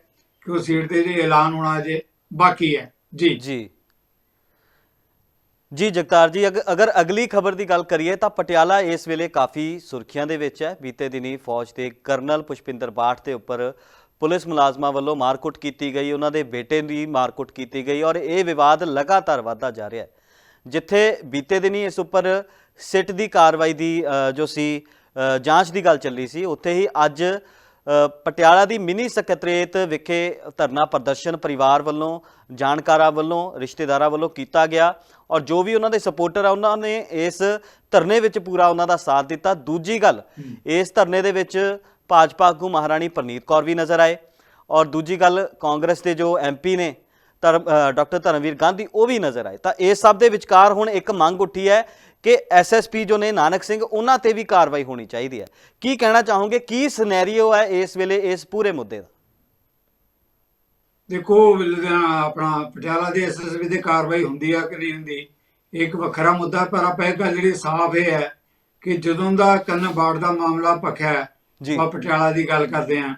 ਕਿ ਉਹ ਸੀਟ ਤੇ ਜਿਹੜੀ ਐਲਾਨ ਹੋਣਾ ਅਜੇ ਬਾਕੀ ਹੈ। ਜੀ। ਜੀ। ਜੀ ਜਗਤਾਰ ਜੀ, ਅਗ- ਅਗਰ ਅਗਲੀ ਖਬਰ ਦੀ ਗੱਲ ਕਰੀਏ ਤਾਂ ਪਟਿਆਲਾ ਇਸ ਵੇਲੇ ਕਾਫੀ ਸੁਰਖੀਆਂ ਦੇ ਵਿੱਚ ਹੈ। ਬੀਤੇ ਦਿਨੀ ਫੌਜ ਦੇ ਕਰਨਲ ਪੁਸ਼ਪਿੰਦਰ ਬਾਠ ਦੇ ਉੱਪਰ ਪੁਲਿਸ ਮੁਲਾਜ਼ਮਾਂ ਵੱਲੋਂ ਮਾਰਕੁੱਟ ਕੀਤੀ ਗਈ। ਉਹਨਾਂ ਦੇ ਬੇਟੇ ਦੀ ਮਾਰਕੁੱਟ ਕੀਤੀ ਗਈ ਔਰ ਇਹ ਵਿਵਾਦ ਲਗਾਤਾਰ ਵਧਦਾ ਜਾ ਰਿਹਾ ਹੈ। ਜਿੱਥੇ ਬੀਤੇ ਦਿਨੀ ਇਸ ਉੱਪਰ ਸਿੱਟ ਦੀ ਕਾਰਵਾਈ ਦੀ ਜੋ ਸੀ ਜਾਂਚ ਦੀ ਗੱਲ ਚੱਲੀ ਸੀ, ਉੱਥੇ ਹੀ ਅੱਜ ਪਟਿਆਲਾ ਦੀ ਮਿਨੀ ਸਕੱਤਰੇਤ ਵਿਖੇ ਧਰਨਾ ਪ੍ਰਦਰਸ਼ਨ ਪਰਿਵਾਰ ਵੱਲੋਂ ਜਾਣਕਾਰਾਂ ਵੱਲੋਂ ਰਿਸ਼ਤੇਦਾਰਾਂ ਵੱਲੋਂ ਕੀਤਾ ਗਿਆ ਔਰ ਜੋ ਵੀ ਉਹਨਾਂ ਦੇ ਸਪੋਰਟਰ ਆ ਉਹਨਾਂ ਨੇ ਇਸ ਧਰਨੇ ਵਿੱਚ ਪੂਰਾ ਉਹਨਾਂ ਦਾ ਸਾਥ ਦਿੱਤਾ। ਦੂਜੀ ਗੱਲ ਇਸ ਧਰਨੇ ਦੇ ਵਿੱਚ ਭਾਜਪਾ ਆਗੂ ਮਹਾਰਾਣੀ ਪ੍ਰਨੀਤ ਕੌਰ ਵੀ ਨਜ਼ਰ ਆਏ ਔਰ ਦੂਜੀ ਗੱਲ ਕਾਂਗਰਸ ਦੇ ਜੋ ਐਮਪੀ ਨੇ ਡਾਕਟਰ ਧਰਮਵੀਰ ਗਾਂਧੀ ਉਹ ਵੀ ਨਜ਼ਰ ਆਏ। ਤਾਂ ਇਸ ਸਭ ਦੇ ਵਿਚਕਾਰ ਹੁਣ ਇੱਕ ਮੰਗ ਉੱਠੀ ਹੈ ਕਿ ਐਸਐਸਪੀ ਜੋ ਨੇ ਨਾਨਕ ਸਿੰਘ ਉਹਨਾਂ ਤੇ ਵੀ ਕਾਰਵਾਈ ਹੋਣੀ ਚਾਹੀਦੀ ਹੈ। ਕੀ ਕਹਿਣਾ ਚਾਹੋਗੇ? ਕੀ ਸਿਨੈਰੀਓ ਹੈ ਇਸ ਵੇਲੇ ਇਸ ਪੂਰੇ ਮੁੱਦੇ ਦਾ? ਦੇਖੋ ਲੁਧਿਆਣਾ ਆਪਣਾ ਪਟਿਆਲਾ ਦੇ ਐਸਐਸਬੀ ਦੇ ਕਾਰਵਾਈ ਹੁੰਦੀ ਆ ਕਿ ਨਹੀਂ ਹੁੰਦੀ ਇਹ ਇੱਕ ਵੱਖਰਾ ਮੁੱਦਾ ਪਰ ਆਪਾਂ ਗੱਲ ਜਿਹੜੀ ਸਾਫ਼ ਇਹ ਹੈ ਕਿ ਜਦੋਂ ਦਾ ਕੰਨ ਬਾੜ ਦਾ ਮਾਮਲਾ ਭਖਿਆ ਜੀ। ਆਪਾਂ ਪਟਿਆਲਾ ਦੀ ਗੱਲ ਕਰਦੇ ਹਾਂ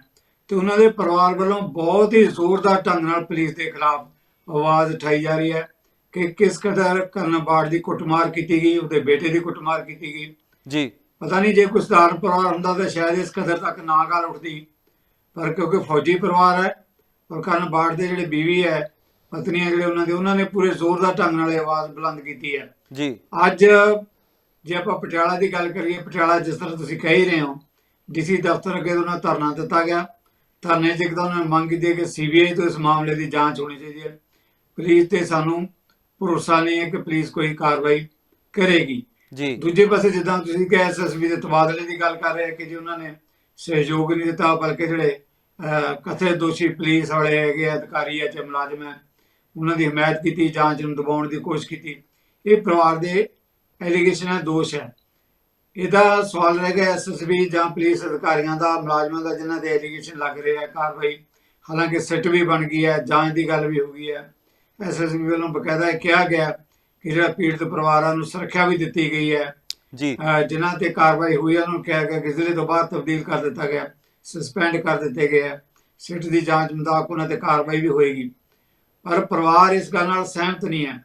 ਤੇ ਉਹਨਾਂ ਦੇ ਪਰਿਵਾਰ ਵੱਲੋਂ ਬਹੁਤ ਹੀ ਜ਼ੋਰਦਾਰ ਢੰਗ ਨਾਲ ਪੁਲਿਸ ਦੇ ਖਿਲਾਫ ਆਵਾਜ਼ ਉਠਾਈ ਜਾ ਰਹੀ ਹੈ। ਕਿ ਕਿਸ ਕਦਰ ਕਰਨ ਬਾੜ ਦੀ ਕੁੱਟਮਾਰ ਕੀਤੀ ਗਈ ਉਹਦੇ ਬੇਟੇ ਦੀ ਕੁੱਟਮਾਰ ਕੀਤੀ ਗਈ। ਜੀ। ਪਤਾ ਨਹੀਂ ਜੇ ਕੋਈ ਸਧਾਰਨ ਪਰਿਵਾਰ ਹੁੰਦਾ ਤਾਂ ਸ਼ਾਇਦ ਇਸ ਕਦਰ ਤੱਕ ਨਾ ਗੱਲ ਉੱਠਦੀ। ਪਰ ਕਿਉਂਕਿ ਫੌਜੀ ਪਰਿਵਾਰ ਹੈ ਔਰ ਕਰਨ ਬਾੜ ਦੇ ਜਿਹੜੇ ਬੀਵੀ ਹੈ ਪਤਨੀਆਂ ਜਿਹੜੇ ਉਹਨਾਂ ਦੇ ਉਹਨਾਂ ਨੇ ਪੂਰੇ ਜ਼ੋਰਦਾਰ ਢੰਗ ਨਾਲ ਆਵਾਜ਼ ਬੁਲੰਦ ਕੀਤੀ ਹੈ। ਜੀ। ਅੱਜ ਜੇ ਆਪਾਂ ਪਟਿਆਲਾ ਦੀ ਗੱਲ ਕਰੀਏ ਪਟਿਆਲਾ ਜਿਸ ਤਰ੍ਹਾਂ ਤੁਸੀਂ ਕਹਿ ਹੀ ਰਹੇ ਹੋ ਡੀਸੀ ਦਫ਼ਤਰ ਅੱਗੇ ਉਹਨਾਂ ਧਰਨਾ ਦਿੱਤਾ ਗਿਆ। ਧਰਨੇ 'ਚ ਇੱਕ ਤਾਂ ਉਹਨਾਂ ਨੇ ਮੰਗ ਕੀਤੀ ਕਿ ਸੀਬੀਆਈ ਤੋਂ ਇਸ ਮਾਮਲੇ ਦੀ ਜਾਂਚ ਹੋਣੀ ਚਾਹੀਦੀ ਹੈ। ਪੁਲਿਸ ਤੇ ਸਾਨੂੰ ਭਰੋਸਾ ਨਹੀਂ ਹੈ ਕਿ ਪੁਲਿਸ ਕੋਈ ਕਾਰਵਾਈ ਕਰੇਗੀ। ਜੀ। ਦੂਜੇ ਪਾਸੇ ਜਿੱਦਾਂ ਤੁਸੀਂ ਕਿ ਐਸਐਸਬੀ ਦੇ ਤਬਾਦਲੇ ਦੀ ਗੱਲ ਕਰ ਰਹੇ ਕਿ ਜੀ ਉਹਨਾਂ ਨੇ ਸਹਿਯੋਗ ਨਹੀਂ ਦਿੱਤਾ ਬਲਕਿ ਜਿਹੜੇ ਕਥਿਤ ਦੋਸ਼ੀ ਪੁਲਿਸ ਵਾਲੇ ਹੈਗੇ ਅਧਿਕਾਰੀ ਹੈ ਤੇ ਮੁਲਾਜ਼ਮ ਹੈ ਉਹਨਾਂ ਦੀ ਹਮਾਇਤ ਕੀਤੀ ਜਾਂਚ ਨੂੰ ਦਬਾਉਣ ਦੀ ਕੋਸ਼ਿਸ਼ ਕੀਤੀ। ਇਹ ਪਰਿਵਾਰ ਦੇ ਐਲੀਗੇਸ਼ਨ ਹੈ ਦੋਸ਼ ਹੈ। ਇਹਦਾ ਸਵਾਲ ਰਹਿ ਗਿਆ ਐਸਐਸਬੀ ਜਾਂ ਪੁਲਿਸ ਅਧਿਕਾਰੀਆਂ ਦਾ ਮੁਲਾਜ਼ਮਾਂ ਦਾ ਜਿਨ੍ਹਾਂ ਦੇ ਐਲੀਗੇਸ਼ਨ ਲੱਗ ਰਹੇ ਆ ਕਾਰਵਾਈ। ਹਾਲਾਂਕਿ ਸਿੱਟ ਵੀ ਬਣ ਗਈ ਹੈ ਜਾਂਚ ਦੀ ਗੱਲ ਵੀ ਹੋ ਗਈ ਹੈ। ਐਸਐਸਬੀ ਵੱਲੋਂ ਬਕਾਇਦਾ ਕਿਹਾ ਗਿਆ ਕਿ ਜਿਹੜਾ ਪੀੜਤ ਪਰਿਵਾਰਾਂ ਨੂੰ ਸੁਰੱਖਿਆ ਵੀ ਦਿੱਤੀ ਗਈ ਹੈ। ਜੀ। ਜਿਨ੍ਹਾਂ ਤੇ ਕਾਰਵਾਈ ਹੋਈ ਉਹਨਾਂ ਨੂੰ ਕਿਹਾ ਗਿਆ ਕਿ ਜ਼ਿਲ੍ਹੇ ਤੋਂ ਬਾਅਦ ਤਬਦੀਲ ਕਰ ਦਿੱਤਾ ਗਿਆ ਸਸਪੈਂਡ ਕਰ ਦਿੱਤੇ ਗਏ ਹੈ। ਸਿੱਟ ਦੀ ਜਾਂਚ ਮੁਤਾਬਕ ਉਹਨਾਂ ਤੇ ਕਾਰਵਾਈ ਵੀ ਹੋਏਗੀ। ਪਰ ਪਰਿਵਾਰ ਇਸ ਗੱਲ ਨਾਲ ਸਹਿਮਤ ਨਹੀਂ ਹੈ।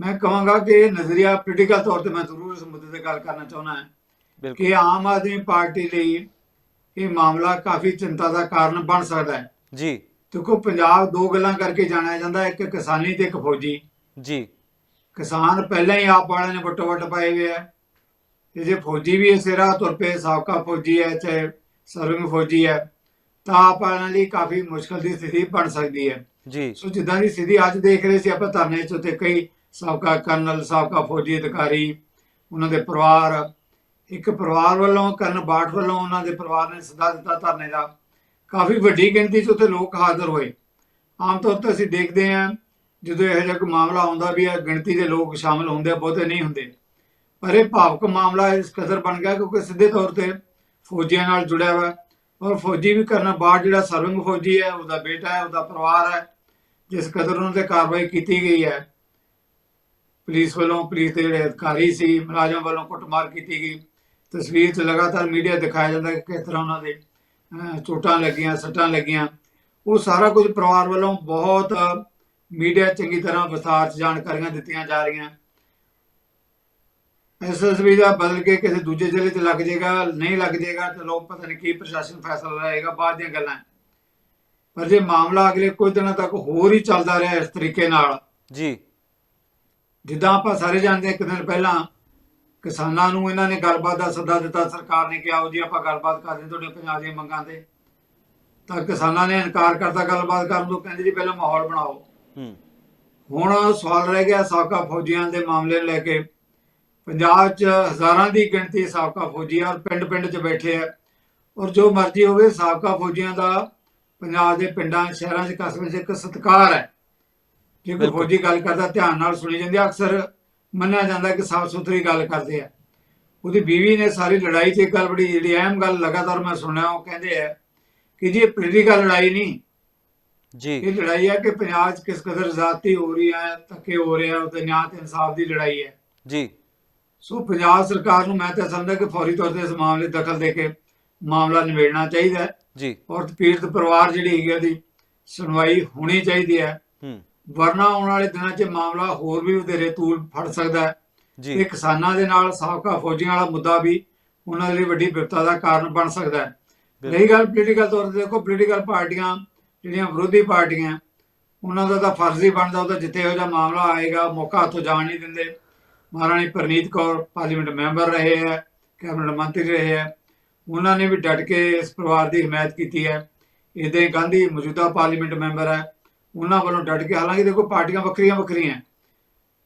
ਮੈਂ ਕਹਾਂਗਾ ਕਿ ਇਹ ਨਜ਼ਰੀਆ ਪੋਲੀਟੀਕਲ ਤੌਰ ਤੇ ਮੈਂ ਜ਼ਰੂਰ ਇਸ ਮੁੱਦੇ ਤੇ ਗੱਲ ਕਰਨਾ ਚਾਹੁੰਦਾ ਹਾਂ ਕਿ ਆਮ ਆਦਮੀ ਪਾਰਟੀ ਲਈ ਇਹ ਮਾਮਲਾ ਕਾਫੀ ਚਿੰਤਾ ਦਾ ਕਾਰਨ ਬਣ ਸਕਦਾ ਹੈ। ਜੀ। ਦੇਖੋ ਪੰਜਾਬ ਦੋ ਗੱਲਾਂ ਕਰਕੇ ਜਾਣਿਆ ਜਾਂਦਾ। ਇੱਕ ਕਿਸਾਨੀ ਤੇ ਇੱਕ ਫੌਜੀ। ਜੀ। ਕਿਸਾਨ ਪਹਿਲਾਂ ਹੀ ਆਪ ਵਾਲਿਆਂ ਨੇ ਵੱਟੋ ਵੱਟ ਪਾਏ ਹੋਏ ਆ। ਤੇ ਜੇ ਫੌਜੀ ਵੀ ਇਸੇ ਰਾਹ ਤੁਰ ਪਏ ਸਾਬਕਾ ਫੌਜੀ ਹੈ ਚਾਹੇ ਸਰਵਿੰਗ ਫੌਜੀ ਹੈ ਤਾਂ ਆਪ ਵਾਲਿਆਂ ਲਈ ਕਾਫੀ ਮੁਸ਼ਕਲ ਦੀ ਸਥਿਤੀ ਬਣ ਸਕਦੀ ਹੈ। ਜੀ। ਸੋ ਜਿੱਦਾਂ ਦੀ ਸਥਿਤੀ ਅੱਜ ਦੇਖ ਰਹੇ ਸੀ ਆਪਾਂ ਧਰਨੇ 'ਚ ਉੱਤੇ ਕਈ ਸਾਬਕਾ ਕਰਨਲ ਸਾਬਕਾ ਫੌਜੀ ਅਧਿਕਾਰੀ ਉਹਨਾਂ ਦੇ ਪਰਿਵਾਰ ਇੱਕ ਪਰਿਵਾਰ ਵੱਲੋਂ ਕਰਨ ਬਾਠ ਵੱਲੋਂ ਉਹਨਾਂ ਦੇ ਪਰਿਵਾਰ ਨੇ ਸੱਦਾ ਦਿੱਤਾ ਧਰਨੇ ਦਾ। ਕਾਫੀ ਵੱਡੀ ਗਿਣਤੀ 'ਚ ਉੱਥੇ ਲੋਕ ਹਾਜ਼ਰ ਹੋਏ। ਆਮ ਤੌਰ ਤੇ ਅਸੀਂ ਦੇਖਦੇ ਹਾਂ, ਜਦੋਂ ਇਹੋ ਜਿਹਾ ਕੋਈ ਮਾਮਲਾ ਆਉਂਦਾ ਵੀ ਹੈ ਗਿਣਤੀ ਦੇ ਲੋਕ ਸ਼ਾਮਲ ਹੁੰਦੇ ਆ, ਬਹੁਤੇ ਨਹੀਂ ਹੁੰਦੇ। ਪਰ ਇਹ ਭਾਵਕ ਮਾਮਲਾ ਇਸ ਕਦਰ ਬਣ ਗਿਆ ਕਿਉਂਕਿ ਸਿੱਧੇ ਤੌਰ ਤੇ ਫੌਜੀਆਂ ਨਾਲ ਜੁੜਿਆ ਹੋਇਆ। ਔਰ ਫੌਜੀ ਵੀ ਕਰਨਾ ਬਾਅਦ ਜਿਹੜਾ ਸਰਵਿੰਗ ਫੌਜੀ ਹੈ, ਉਹਦਾ ਬੇਟਾ ਹੈ, ਉਹਦਾ ਪਰਿਵਾਰ ਹੈ, ਜਿਸ ਕਦਰ ਉਹਨਾਂ ਤੇ ਕਾਰਵਾਈ ਕੀਤੀ ਗਈ ਹੈ। ਪੁਲਿਸ ਵੱਲੋਂ, ਪੁਲਿਸ ਦੇ ਜਿਹੜੇ ਅਧਿਕਾਰੀ ਸੀ, ਮੁਲਾਜ਼ਮ ਵੱਲੋਂ ਕੁੱਟਮਾਰ ਕੀਤੀ ਗਈ। ਤਸਵੀਰ 'ਚ ਲਗਾਤਾਰ ਮੀਡੀਆ ਦਿਖਾਇਆ ਜਾਂਦਾ ਕਿ ਕਿਸ ਤਰ੍ਹਾਂ ਉਹਨਾਂ ਦੇ ਚੋਟਾਂ ਲੱਗੀਆਂ ਸੱਟਾਂ ਲੱਗੀਆਂ। ਉਹ ਸਾਰਾ ਕੁਝ ਪਰਿਵਾਰ ਵੱਲੋਂ ਬਹੁਤ ਮੀਡੀਆ ਚੰਗੀ ਤਰ੍ਹਾਂ ਵਿਸਥਾਰ 'ਚ ਜਾਣਕਾਰੀਆਂ ਦਿੱਤੀਆਂ ਜਾ ਰਹੀਆਂ। ਐਸਐਸਬੀ ਦਾ ਬਦਲ ਕੇ ਕਿਸੇ ਦੂਜੇ ਜ਼ਿਲ੍ਹੇ 'ਚ ਲੱਗ ਜਾਏਗਾ ਨਹੀਂ ਲੱਗ ਜਾਏਗਾ ਤੇ ਲੋਕ ਪਤਾ ਨਹੀਂ ਕੀ ਪ੍ਰਸ਼ਾਸਨ ਫੈਸਲਾ ਲਏਗਾ ਬਾਅਦ ਦੀਆਂ ਗੱਲਾਂ। ਪਰ ਜੇ ਮਾਮਲਾ ਅਗਲੇ ਕੁਝ ਦਿਨਾਂ ਤੱਕ ਹੋਰ ਹੀ ਚੱਲਦਾ ਰਿਹਾ ਇਸ ਤਰੀਕੇ ਨਾਲ ਜੀ। ਜਿੱਦਾਂ ਆਪਾਂ ਸਾਰੇ ਜਾਣਦੇ ਇੱਕ ਦਿਨ ਪਹਿਲਾਂ ਕਿਸਾਨਾਂ ਨੂੰ ਇਹਨਾਂ ਨੇ ਗੱਲਬਾਤ ਦਾ ਸੱਦਾ ਦਿੱਤਾ ਸਰਕਾਰ ਨੇ ਕਿਹਾ ਆਓ ਜੀ ਆਪਾਂ ਗੱਲਬਾਤ ਕਰਦੇ ਤੁਹਾਡੇ ਪੰਜਾਬ ਦੀਆਂ ਮੰਗਾਂ ਤੇ। ਤਾਂ ਕਿਸਾਨਾਂ ਨੇ ਇਨਕਾਰ ਕਰਤਾ ਗੱਲਬਾਤ ਕਰਨ ਤੋਂ ਕਹਿੰਦੇ ਜੀ ਪਹਿਲਾਂ ਮਾਹੌਲ ਬਣਾਓ। ਹੂੰ। ਹੁਣ ਸਵਾਲ ਰਹਿ ਗਿਆ ਸਾਬਕਾ ਫੌਜੀਆਂ ਦੇ ਮਾਮਲੇ ਲੈ ਕੇ। ਪੰਜਾਬ 'ਚ ਹਜ਼ਾਰਾਂ ਦੀ ਗਿਣਤੀ ਸਾਬਕਾ ਫੌਜੀ ਔਰ ਪਿੰਡ-ਪਿੰਡ 'ਚ ਬੈਠੇ ਆ। ਔਰ ਜੋ ਮਰਜ਼ੀ ਹੋਵੇ ਸਾਬਕਾ ਫੌਜੀਆਂ ਦਾ ਪੰਜਾਬ ਦੇ ਪਿੰਡਾਂ ਸ਼ਹਿਰਾਂ 'ਚ ਕਸਬਿਆਂ 'ਚ ਇੱਕ ਸਤਿਕਾਰ ਹੈ। ਜੇ ਕੋਈ। ਫੌਜੀ ਗੱਲ ਕਰਦਾ ਧਿਆਨ ਨਾਲ ਸੁਣੀ ਜਾਂਦੀ ਅਕਸਰ ਮੰਨਿਆ ਜਾਂਦਾ ਕਿ ਸਾਫ਼ ਸੁਥਰੀ ਗੱਲ ਕਰਦੇ ਆ। ਉਹਦੀ ਬੀਵੀ ਨੇ ਸਾਰੀ ਲੜਾਈ ਇੱਕ ਗੱਲ ਬੜੀ ਜਿਹੜੀ ਅਹਿਮ ਗੱਲ ਲਗਾਤਾਰ ਮੈਂ ਸੁਣਿਆ ਉਹ ਕਹਿੰਦੇ ਆ ਕਿ ਜੀ ਇਹ ਪੋਲੀਟੀਕਲ ਲੜਾਈ ਨਹੀਂ। ਜੀ। ਇਹ ਲੜਾਈ ਹੈ ਕਿ ਪੰਜਾਬ 'ਚ ਕਿਸ ਕਦਰ ਜ਼ਾਤੀ ਹੋ ਰਹੀ ਹੈ ਧੱਕੇ ਹੋ ਰਹੇ ਆ ਤੇ ਨਿਆਂ ਤੇ ਇਨਸਾਫ ਦੀ ਲੜਾਈ ਹੈ ਜੀ। ਸੋ ਪੰਜਾਬ ਸਰਕਾਰ ਨੂੰ ਮੈਂ ਤਾਂ ਸਮਝਦਾ ਕਿ ਫੌਰੀ ਤੌਰ ਤੇ ਇਸ ਮਾਮਲੇ ਦਖਲ ਦੇ ਕੇ ਮਾਮਲਾ ਨਿਬੇੜਨਾ ਚਾਹੀਦਾ ਹੈ। ਜੀ। ਔਰ ਪੀੜਤ ਪਰਿਵਾਰ ਜਿਹੜੀ ਹੈਗੀ ਉਹਦੀ ਸੁਣਵਾਈ ਹੋਣੀ ਚਾਹੀਦੀ ਹੈ। ਹੂੰ। ਵਰਨਾ ਆਉਣ ਵਾਲੇ ਦਿਨਾਂ 'ਚ ਮਾਮਲਾ ਹੋਰ ਵੀ ਵਧੇਰੇ ਤੂਲ ਫੜ ਸਕਦਾ ਹੈ। ਤੇ ਜੀ ਕਿਸਾਨਾਂ ਦੇ ਨਾਲ ਸਾਬਕਾ ਫੌਜੀਆਂ ਵਾਲਾ ਮੁੱਦਾ ਵੀ ਉਹਨਾਂ ਲਈ ਵੱਡੀ ਵਿਪਤਾ ਦਾ ਕਾਰਨ ਬਣ ਸਕਦਾ ਹੈ। ਰਹੀ ਗੱਲ ਪੋਲੀਟੀਕਲ ਤੌਰ ਤੇ ਦੇਖੋ ਪੋਲੀਟੀਕਲ ਪਾਰਟੀਆਂ ਜਿਹੜੀਆਂ ਵਿਰੋਧੀ ਪਾਰਟੀਆਂ ਉਹਨਾਂ ਦਾ ਤਾਂ ਫਰਜ਼ ਹੀ ਬਣਦਾ ਉਹਦਾ ਜਿੱਥੇ ਇਹੋ ਜਿਹਾ ਮਾਮਲਾ ਆਏਗਾ ਮੌਕਾ ਹੱਥੋਂ ਜਾਣ ਨਹੀਂ ਦਿੰਦੇ। ਮਹਾਰਾਣੀ ਪ੍ਰਨੀਤ ਕੌਰ ਪਾਰਲੀਮੈਂਟ ਮੈਂਬਰ ਰਹੇ ਹੈ ਕੈਬਨਿਟ ਮੰਤਰੀ ਰਹੇ ਹੈ। ਉਹਨਾਂ ਨੇ ਵੀ ਡਟ ਕੇ ਇਸ ਪਰਿਵਾਰ ਦੀ ਹਮਾਇਤ ਕੀਤੀ ਹੈ। ਇਹਦੇ ਗਾਂਧੀ ਮੌਜੂਦਾ ਪਾਰਲੀਮੈਂਟ ਮੈਂਬਰ ਹੈ। ਉਹਨਾਂ ਵੱਲੋਂ ਡਟ ਕੇ, ਹਾਲਾਂਕਿ ਦੇਖੋ ਪਾਰਟੀਆਂ ਵੱਖਰੀਆਂ ਵੱਖਰੀਆਂ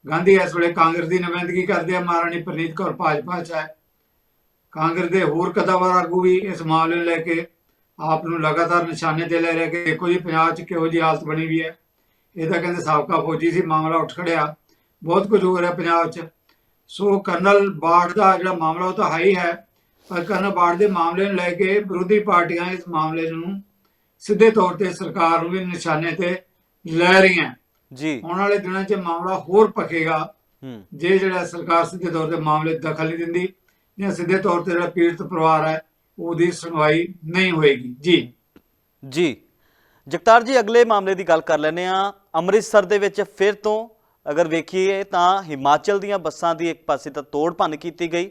ਗਾਂਧੀ ਇਸ ਵੇਲੇ ਕਾਂਗਰਸ ਦੀ ਨੁਮਾਇੰਦਗੀ ਕਰਦੇ ਆ, ਮਹਾਰਾਣੀ ਪ੍ਰਨੀਤ ਕੌਰ ਭਾਜਪਾ 'ਚ ਹੈ। ਕਾਂਗਰਸ ਦੇ ਹੋਰ ਕਦਾਵਰ ਆਗੂ ਵੀ ਇਸ ਮਾਮਲੇ ਨੂੰ ਲੈ ਕੇ ਆਪ ਨੂੰ ਲਗਾਤਾਰ ਨਿਸ਼ਾਨੇ ਤੇ ਲੈ ਰਹੇ ਕਿ, ਦੇਖੋ ਜੀ ਪੰਜਾਬ 'ਚ ਕਿਹੋ ਜਿਹੀ ਹਾਲਤ ਬਣੀ ਵੀ ਹੈ। ਇਹ ਤਾਂ ਕਹਿੰਦੇ ਸਾਬਕਾ ਫੌਜੀ ਸੀ, ਮਾਮਲਾ ਉੱਠ ਖੜਿਆ। ਬਹੁਤ ਕੁਝ ਹੋ ਰਿਹਾ ਪੰਜਾਬ 'ਚ। ਸੋ ਕਰਨਲ ਬਾੜ ਦਾ ਜਿਹੜਾ ਮਾਮਲਾ, ਉਹ ਤਾਂ ਹਾਈ ਹੈ ਪਰ ਕਰਨਲ ਬਾੜ ਦੇ ਮਾਮਲੇ ਨੂੰ ਲੈ ਕੇ ਵਿਰੋਧੀ ਪਾਰਟੀਆਂ ਇਸ ਮਾਮਲੇ ਨੂੰ ਸਿੱਧੇ ਤੌਰ ਤੇ ਸਰਕਾਰ ਨੂੰ ਵੀ ਨਿਸ਼ਾਨੇ ਤੇ ਲੈ ਰਹੀਆਂ ਜੀ। ਆਉਣ ਵਾਲੇ ਦਿਨਾਂ 'ਚ ਮਾਮਲਾ ਹੋਰ ਪੱਕੇਗਾ ਹੂੰ। ਜੇ ਜਿਹੜਾ ਸਰਕਾਰ ਸਿੱਧੇ ਤੌਰ ਤੇ ਮਾਮਲੇ ਦਖਲ ਨਹੀਂ ਦਿੰਦੀ ਜਾਂ ਸਿੱਧੇ ਤੌਰ ਤੇ ਜਿਹੜਾ ਪੀੜਤ ਪਰਿਵਾਰ ਹੈ ਉਹਦੀ ਸੁਣਵਾਈ ਨਹੀਂ ਹੋਏਗੀ। ਜੀ। ਜੀ। ਜਗਤਾਰ ਜੀ ਅਗਲੇ ਮਾਮਲੇ ਦੀ ਗੱਲ ਕਰ ਲੈਂਦੇ ਆ ਅੰਮ੍ਰਿਤਸਰ ਦੇ ਵਿੱਚ ਫਿਰ ਤੋਂ ਅਗਰ ਵੇਖੀਏ ਤਾਂ ਹਿਮਾਚਲ ਦੀਆਂ ਬੱਸਾਂ ਦੀ ਇੱਕ ਪਾਸੇ ਤਾਂ ਤੋੜ ਭੰਨ ਕੀਤੀ ਗਈ।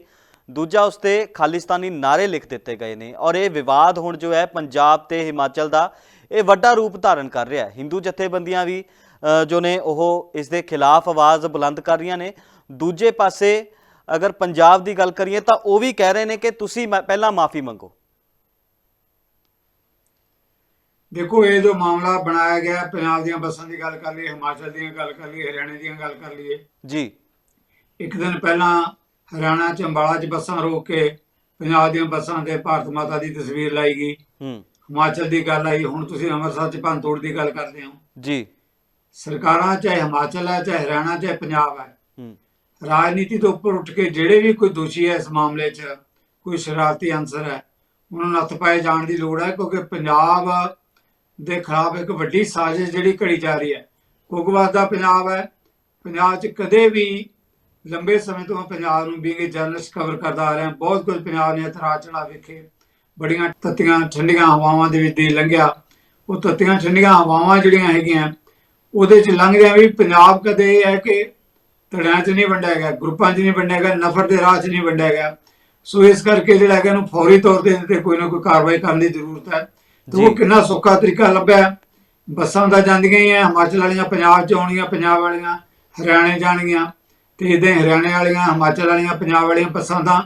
ਦੂਜਾ ਉਸ ਤੇ ਖਾਲਿਸਤਾਨੀ ਨਾਰੇ ਲਿਖ ਦਿੱਤੇ ਗਏ ਨੇ ਔਰ ਇਹ ਵਿਵਾਦ ਹੁਣ ਜੋ ਹੈ ਪੰਜਾਬ ਤੇ ਹਿਮਾਚਲ ਦਾ ਇਹ ਵੱਡਾ ਰੂਪ ਧਾਰਨ ਕਰ ਰਿਹਾ ਹੈ। ਹਿੰਦੂ ਜਥੇਬੰਦੀਆਂ ਵੀ ਜੋ ਨੇ ਉਹ ਇਸ ਦੇ ਖਿਲਾਫ ਆਵਾਜ਼ ਬੁਲੰਦ ਕਰ ਰਹੀਆਂ ਨੇ। ਦੂਜੇ ਪਾਸੇ ਅਗਰ ਪੰਜਾਬ ਦੀ ਗੱਲ ਕਰੀਏ ਤਾਂ ਉਹ ਵੀ ਕਹਿ ਰਹੇ ਨੇ ਕਿ ਤੁਸੀਂ ਪਹਿਲਾਂ ਮਾਫੀ ਮੰਗੋ। ਦੇਖੋ ਇਹ ਜੋ ਮਾਮਲਾ ਬਣਾਇਆ ਗਿਆ ਪੰਜਾਬ ਦੀਆਂ ਬੱਸਾਂ ਦੀ ਗੱਲ ਕਰ ਲਈਏ ਹਿਮਾਚਲ ਦੀਆਂ ਗੱਲ ਕਰ ਲਈਏ ਹਰਿਆਣੇ ਦੀਆਂ ਗੱਲ ਕਰ ਲਈਏ। ਜੀ। ਇੱਕ ਦਿਨ ਪਹਿਲਾਂ ਹਰਿਆਣਾ ਚ ਅੰਬਾਲਾ 'ਚ ਬੱਸਾਂ ਰੋਕ ਕੇ ਪੰਜਾਬ ਦੀਆਂ ਬੱਸਾਂ ਤੇ ਭਾਰਤ ਮਾਤਾ ਦੀ ਤਸਵੀਰ ਲਾਈ ਗਈ। ਹੂੰ। ਹਿਮਾਚਲ ਦੀ ਗੱਲ ਆਈ ਹੁਣ ਤੁਸੀਂ ਅੰਮ੍ਰਿਤਸਰ 'ਚ ਭੰਨਤੋੜ ਦੀ ਗੱਲ ਕਰਦੇ ਹੋ। ਜੀ। ਸਰਕਾਰਾਂ ਚਾਹੇ ਹਿਮਾਚਲ ਹੈ ਚਾਹੇ ਹਰਿਆਣਾ ਚਾਹੇ ਪੰਜਾਬ ਹੈ। ਰਾਜਨੀਤੀ ਤੋਂ ਉੱਪਰ ਉੱਠ ਕੇ ਜਿਹੜੇ ਵੀ ਕੋਈ ਦੋਸ਼ੀ ਹੈ ਇਸ ਮਾਮਲੇ 'ਚ ਕੋਈ ਸ਼ਰਾਰਤੀ ਅੰਸਰ ਹੈ ਉਹਨਾਂ ਨੂੰ ਨੱਥ ਪਾਏ ਜਾਣ ਦੀ ਲੋੜ ਹੈ ਕਿਉਂਕਿ ਪੰਜਾਬ ਦੇ ਖਿਲਾਫ ਇੱਕ ਵੱਡੀ ਸਾਜ਼ਿਸ਼ ਜਿਹੜੀ ਘੜੀ ਜਾ ਰਹੀ ਹੈ ਕੁਗਵਾਸ ਦਾ ਪੰਜਾਬ ਹੈ ਪੰਜਾਬ 'ਚ ਕਦੇ ਵੀ ਲੰਬੇ ਸਮੇਂ ਤੋਂ ਪੰਜਾਬ ਨੂੰ ਬੀਂਗ ਜਰਨਲਿਸਟ ਕਵਰ ਕਰਦਾ ਆ ਰਿਹਾ। ਬਹੁਤ ਕੁਝ ਪੰਜਾਬ ਨੇ ਇਤਰਾਜ਼ ਚੜਾ ਵੇਖੇ। ਬੜੀਆਂ ਤੱਤੀਆਂ ਠੰਡੀਆਂ ਹਵਾਵਾਂ ਦੇ ਵਿੱਚ ਦੇ ਲੰਘਿਆ। ਉਹ ਤੱਤੀਆਂ ਠੰਡੀਆਂ ਹਵਾਵਾਂ ਜਿਹੜੀਆਂ ਹੈਗੀਆਂ ਉਹਦੇ 'ਚ ਲੰਘਦਿਆਂ ਵੀ ਪੰਜਾਬ ਕਦੇ ਇਹ ਹੈ ਕਿ ਧੜਿਆਂ 'ਚ ਨਹੀਂ ਵੰਡਿਆ ਗਿਆ ਗਰੁੱਪਾਂ 'ਚ ਨਹੀਂ ਵੰਡਿਆ ਗਿਆ ਨਫ਼ਰਤ ਦੇ ਰਾਹ 'ਚ ਨਹੀਂ ਵੰਡਿਆ ਗਿਆ। ਸੋ ਇਸ ਕਰਕੇ ਜਿਹੜਾ ਹੈਗਾ ਇਹਨੂੰ ਫੌਰੀ ਤੌਰ ਤੇ ਤੇ ਕੋਈ ਨਾ ਕੋਈ ਕਾਰਵਾਈ ਕਰਨ ਦੀ ਜ਼ਰੂਰਤ ਹੈ। ਤੇ। ਉਹ ਕਿੰਨਾ ਸੌਖਾ ਤਰੀਕਾ ਲੱਭਿਆ। ਬੱਸਾਂ ਦਾ ਜਾਂਦੀਆਂ ਹੀ ਆ ਹਿਮਾਚਲ ਵਾਲੀਆਂ ਪੰਜਾਬ 'ਚ ਆਉਣੀਆਂ ਪੰਜਾਬ ਵਾਲੀਆਂ ਹਰਿਆਣੇ ਜਾਣਗੀਆਂ। ਤੇ ਇਦਾਂ ਹਰਿਆਣੇ ਵਾਲੀਆਂ ਹਿਮਾਚਲ ਵਾਲੀਆਂ ਪੰਜਾਬ ਵਾਲੀਆਂ ਬੱਸਾਂ ਤਾਂ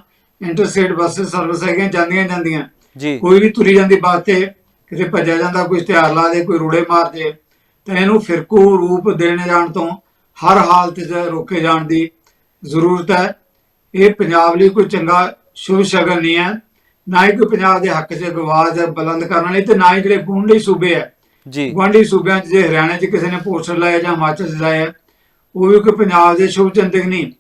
ਇੰਟਰਸਟੇਟ ਬੱਸ ਸਰਵਿਸ ਹੈਗੀਆਂ ਜਾਂਦੀਆਂ ਜਾਂਦੀਆਂ। ਜੀ। ਕੋਈ ਵੀ ਤੁਰੀ ਜਾਂਦੀ ਬੱਸ ਤੇ ਕਿਤੇ ਭੱਜਿਆ ਜਾਂਦਾ ਕੋਈ ਇਸ਼ਤਿਹਾਰ ਲਾ ਦੇ ਕੋਈ ਰੋੜੇ ਮਾਰ ਦੇ ਤਾਂ ਇਹਨੂੰ ਫਿਰਕੂ ਰੂਪ ਦੇਣ ਜਾਣ ਤੋਂ ਹਰ ਹਾਲਤ 'ਚ ਰੋਕੇ ਜਾਣ ਦੀ ਜ਼ਰੂਰਤ ਹੈ। ਇਹ ਪੰਜਾਬ ਲਈ ਕੋਈ ਚੰਗਾ ਸ਼ੁਭ ਸ਼ਗਨ ਨਹੀਂ ਹੈ। ਨਾ ਹੀ ਕੋਈ ਪੰਜਾਬ ਦੇ ਹੱਕ 'ਚ ਆਵਾਜ਼ ਬੁਲੰਦ ਕਰਨ ਲਈ ਤੇ ਨਾ ਹੀ ਜਿਹੜੇ ਗੁਆਂਢੀ ਸੂਬੇ ਹੈ। ਜੀ। ਗੁਆਂਢੀ ਸੂਬਿਆਂ 'ਚ ਜੇ ਹਰਿਆਣਾ 'ਚ ਕਿਸੇ ਨੇ ਪੋਸਟਰ ਲਾਇਆ ਜਾਂ ਹਿਮਾਚਲ 'ਚ ਲਾਇਆ ਉਹ ਵੀ ਕੋਈ ਪੰਜਾਬ ਦੇ ਸ਼ੁਭ ਚਿੰਤਕ ਨਹੀਂ।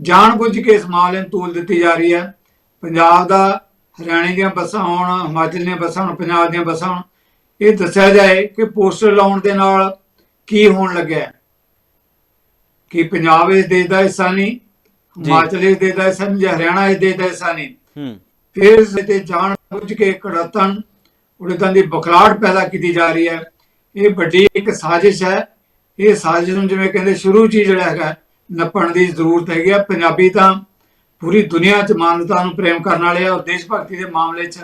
ਜਾਣ ਬੁੱਝ ਕੇ ਇਸ ਮਾਮਲੇ ਨੂੰ ਤੂਲ ਦਿੱਤੀ ਜਾ ਰਹੀ ਹੈ। ਪੰਜਾਬ ਦਾ ਹਰਿਆਣੇ ਦੀਆਂ ਬੱਸਾਂ ਹੋਣ ਹਿਮਾਚਲ ਦੀਆਂ ਬੱਸਾਂ ਹੋਣ ਪੰਜਾਬ ਦੀਆਂ ਬੱਸਾਂ ਹੋਣ ਇਹ ਦੱਸਿਆ ਜਾਏ ਕਿ ਪੋਸਟਰ ਲਾਉਣ ਦੇ ਨਾਲ ਕੀ ਹੋਣ ਲੱਗਿਆ। ਕਿ ਪੰਜਾਬ ਇਸ ਦੇਸ਼ ਦਾ ਹਿੱਸਾ ਨਹੀਂ ਹਿਮਾਚਲ ਇਸ ਦੇਸ਼ ਦਾ ਹਿੱਸਾ ਨਹੀਂ ਜਾਂ ਹਰਿਆਣਾ ਇਸ ਦੇਸ਼ ਦਾ ਹਿੱਸਾ ਨਹੀਂ। ਹੂੰ। ਫਿਰ ਤੇ ਜਾਣ ਬੁੱਝ ਕੇ ਕੜਤਨ ਉੜਤਨ ਦੀ ਬਖਲਾੜ ਪੈਦਾ ਕੀਤੀ ਜਾ ਰਹੀ ਹੈ। ਇਹ ਵੱਡੀ ਇੱਕ ਸਾਜ਼ਿਸ਼ ਹੈ। ਇਹ ਸਾਜ਼ਿਸ਼ ਨੂੰ ਜਿਵੇਂ ਕਹਿੰਦੇ ਸ਼ੁਰੂ ਚ ਹੀ ਜਿਹੜਾ ਹੈਗਾ ਨੱਪਣ ਦੀ ਜ਼ਰੂਰਤ ਹੈਗੀ ਆ। ਪੰਜਾਬੀ ਤਾਂ ਪੂਰੀ ਦੁਨੀਆ 'ਚ ਮਾਨਵਤਾ ਨੂੰ ਪ੍ਰੇਮ ਕਰਨ ਵਾਲੇ ਔਰ ਦੇਸ਼ ਭਗਤੀ ਦੇ ਮਾਮਲੇ 'ਚ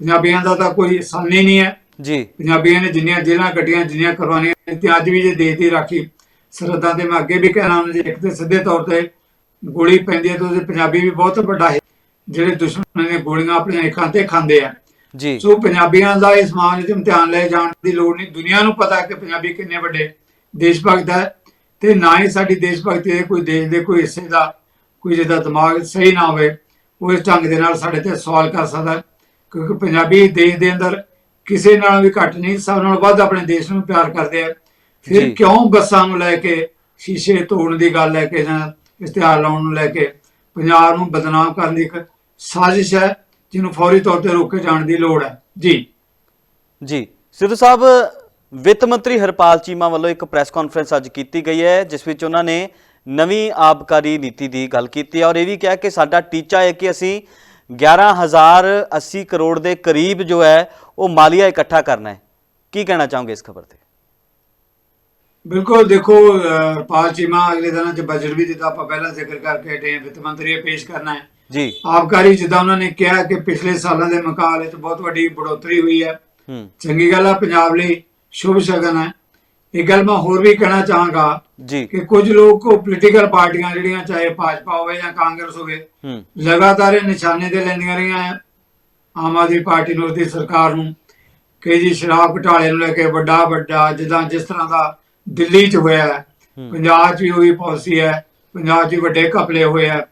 ਪੰਜਾਬੀਆਂ ਦਾ ਤਾਂ ਕੋਈ ਸਾਨੀ ਨਹੀਂ ਹੈ। ਜੀ। ਪੰਜਾਬੀਆਂ ਨੇ ਜਿੰਨੀਆਂ ਜੇਲਾਂ ਕੱਟੀਆਂ ਜਿੰਨੀਆਂ ਕੁਰਬਾਨੀਆਂ ਦਿੱਤੀਆਂ ਅੱਜ ਵੀ ਜੇ ਦੇਸ਼ ਦੀ ਰਾਖੀ ਸਰਹੱਦਾਂ ਤੇ ਮੈਂ ਅੱਗੇ ਵੀ ਕਹਿਣਾ ਉਹਨਾਂ ਇੱਕ ਤੇ ਸਿੱਧੇ ਤੌਰ ਤੇ ਗੋਲੀ ਪੈਂਦੀ ਹੈ ਤਾਂ ਉਹਦੇ ਪੰਜਾਬੀ ਵੀ ਬਹੁਤ ਵੱਡਾ ਹੈ। ਜਿਹੜੇ ਦੁਸ਼ਮਣ ਨੇ ਗੋਲੀਆਂ ਆਪਣੀਆਂ ਅੱਖਾਂ ਤੇ ਖਾਂਦੇ ਆ। ਜੀ। ਸੋ ਪੰਜਾਬੀਆਂ ਦਾ ਇਸ ਮਾਮਲੇ 'ਚ ਇਮਤਿਹਾਨ ਲੈ ਜਾਣ ਦੀ ਲੋੜ ਨਹੀਂ। ਦੁਨੀਆ ਨੂੰ ਪਤਾ ਹੈ ਕਿ ਪੰਜਾਬੀ ਕਿੰਨੇ ਵੱਡੇ ਦੇਸ਼ ਭਗਤ ਹੈ ਤੇ ਨਾ ਹੀ ਸਾਡੀ ਦੇਸ਼ ਭਗਤੀ ਦੇ ਕੋਈ ਦੇਸ਼ ਦੇ ਕੋਈ ਹਿੱਸੇ ਦਾ ਕੋਈ ਜਿਹਦਾ ਦਿਮਾਗ ਸਹੀ ਨਾ ਹੋਵੇ ਉਹ ਇਸ ਢੰਗ ਦੇ ਨਾਲ ਸਾਡੇ ਤੇ ਸਵਾਲ ਕਰ ਸਕਦਾ। ਕਿਉਂਕਿ ਪੰਜਾਬੀ ਦੇਸ਼ ਦੇ ਅੰਦਰ ਕਿਸੇ ਨਾਲ ਵੀ ਘੱਟ ਨਹੀਂ ਸਭ ਨਾਲੋਂ ਵੱਧ ਆਪਣੇ ਦੇਸ਼ ਨੂੰ ਪਿਆਰ ਕਰਦੇ ਆ ਫਿਰ। ਕਿਉਂ ਬੱਸਾਂ ਨੂੰ ਲੈ ਕੇ ਸ਼ੀਸ਼ੇ ਤੋੜਨ ਦੀ ਗੱਲ ਲੈ ਕੇ ਜਾਂ ਇਸ਼ਤਿਹਾਰ ਲਾਉਣ ਨੂੰ ਲੈ ਕੇ ਪੰਜਾਬ ਨੂੰ ਬਦਨਾਮ ਕਰਨ ਦੀ ਇੱਕ ਸਾਜ਼ਿਸ਼ ਹੈ ਜਿਹਨੂੰ ਫੌਰੀ ਤੌਰ ਤੇ ਰੋਕੇ ਜਾਣ ਦੀ ਲੋੜ ਹੈ ਜੀ ਜੀ ਸਿੱਧੂ ਸਾਹਿਬ ਵਿੱਤ ਮੰਤਰੀ ਹਰਪਾਲ ਚੀਮਾ ਵੱਲੋਂ ਇੱਕ ਪ੍ਰੈਸ ਕਾਨਫਰੰਸ ਅੱਜ ਕੀਤੀ ਗਈ ਹੈ ਜਿਸ ਵਿੱਚ ਉਹਨਾਂ ਨੇ ਨਵੀਂ ਆਬਕਾਰੀ ਨੀਤੀ ਦੀ ਗੱਲ ਕੀਤੀ ਔਰ ਇਹ ਵੀ ਕਿਹਾ ਕਿ ਸਾਡਾ ਟੀਚਾ ਹੈ ਕਿ ਅਸੀਂ 11080 ਕਰੋੜ ਦੇ ਕਰੀਬ ਜੋ ਹੈ ਉਹ ਮਾਲੀਆ ਇਕੱਠਾ ਕਰਨਾ ਹੈ। ਕੀ ਕਹਿਣਾ ਚਾਹੋਗੇ ਇਸ ਖਬਰ ਤੇ? ਬਿਲਕੁਲ ਦੇਖੋ ਰਪਾਲ ਚੀਮਾ ਅਗਲੇ ਦਿਨਾਂ 'ਚ ਬਜਟ ਵੀ ਦਿੱਤਾ ਆਪਾਂ ਪਹਿਲਾਂ ਜ਼ਿਕਰ ਕਰਕੇ ਹਟੇ ਵਿੱਤ ਮੰਤਰੀ ਪੇਸ਼ ਕਰਨਾ ਹੈ। ਜੀ। ਆਬਕਾਰੀ ਜਿੱਦਾਂ ਉਹਨਾਂ ਨੇ ਕਿਹਾ ਕਿ ਪਿਛਲੇ ਸਾਲਾਂ ਦੇ ਮੁਕਾਬਲੇ 'ਚ ਬਹੁਤ ਵੱਡੀ ਬੜੋਤਰੀ ਹੋਈ ਹੈ। ਹੂੰ। ਚੰਗੀ ਗੱਲ ਆ ਪੰਜਾਬ ਲਈ ਸ਼ੁਭ ਸ਼ਗਨ ਹੈ। ਇਹ ਗੱਲ ਮੈਂ ਹੋਰ ਵੀ ਕਹਿਣਾ ਚਾਹਾਂਗਾ ਜੀ। ਕਿ ਕੁਝ ਲੋਕ ਪੋਲੀਟੀਕਲ ਪਾਰਟੀਆਂ ਜਿਹੜੀਆਂ ਚਾਹੇ ਭਾਜਪਾ ਹੋਵੇ ਜਾਂ ਕਾਂਗਰਸ ਹੋਵੇ ਹੂੰ। ਲਗਾਤਾਰ ਇਹ ਨਿਸ਼ਾਨੇ ਤੇ ਲੈਂਦੀਆਂ ਰਹੀਆਂ ਹੈ ਆਮ ਆਦਮੀ ਪਾਰਟੀ ਨੂੰ ਉਹਦੀ ਸਰਕਾਰ ਨੂੰ ਕਿ ਜੀ ਸ਼ਰਾਬ ਘੁਟਾਲੇ ਨੂੰ ਲੈ ਕੇ ਵੱਡਾ ਵੱਡਾ ਜਿੱਦਾਂ ਜਿਸ ਤਰ੍ਹਾਂ ਦਾ ਦਿੱਲੀ 'ਚ ਹੋਇਆ ਹੈ ਹੂੰ। ਪੰਜਾਬ 'ਚ ਵੀ ਉਹੀ ਪਾਲਿਸੀ ਹੈ ਪੰਜਾਬ 'ਚ ਵੱਡੇ ਘਪਲੇ ਹੋਏ ਆ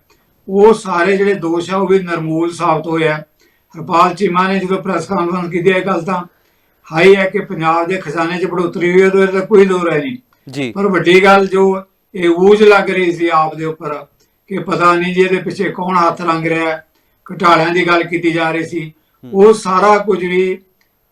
ਉਹ ਸਾਰੇ ਜਿਹੜੇ ਦੋਸ਼ ਆ ਉਹ ਵੀ ਨਿਰਮੂਲ ਸਾਬਤ ਹੋਏ ਆ। ਹਰਪਾਲ ਚੀਮਾ ਨੇ ਜਦੋਂ ਪ੍ਰੈਸ ਕਾਨਫਰੰਸ ਕੀਤੀ ਇਹ ਗੱਲ ਤਾਂ ਹਾਈ ਹੈ ਕਿ ਪੰਜਾਬ ਦੇ ਖਜ਼ਾਨੇ 'ਚ ਬੜੋਤਰੀ ਹੋਈ ਹੈ ਉਹਦੇ ਤਾਂ ਕੋਈ ਲੋੜ ਹੈ ਨਹੀਂ। ਜੀ। ਪਰ ਵੱਡੀ ਗੱਲ ਜੋ ਇਹ ਊਜ ਲੱਗ ਰਹੀ ਸੀ ਆਪ ਦੇ ਉੱਪਰ ਕਿ ਪਤਾ ਨਹੀਂ ਜੀ ਇਹਦੇ ਪਿੱਛੇ ਕੌਣ ਹੱਥ ਰੰਗ ਰਿਹਾ ਹੈ। ਘਟਾਲਿਆਂ ਦੀ ਗੱਲ ਕੀਤੀ ਜਾ ਰਹੀ ਸੀ। ਉਹ ਸਾਰਾ ਕੁਝ ਵੀ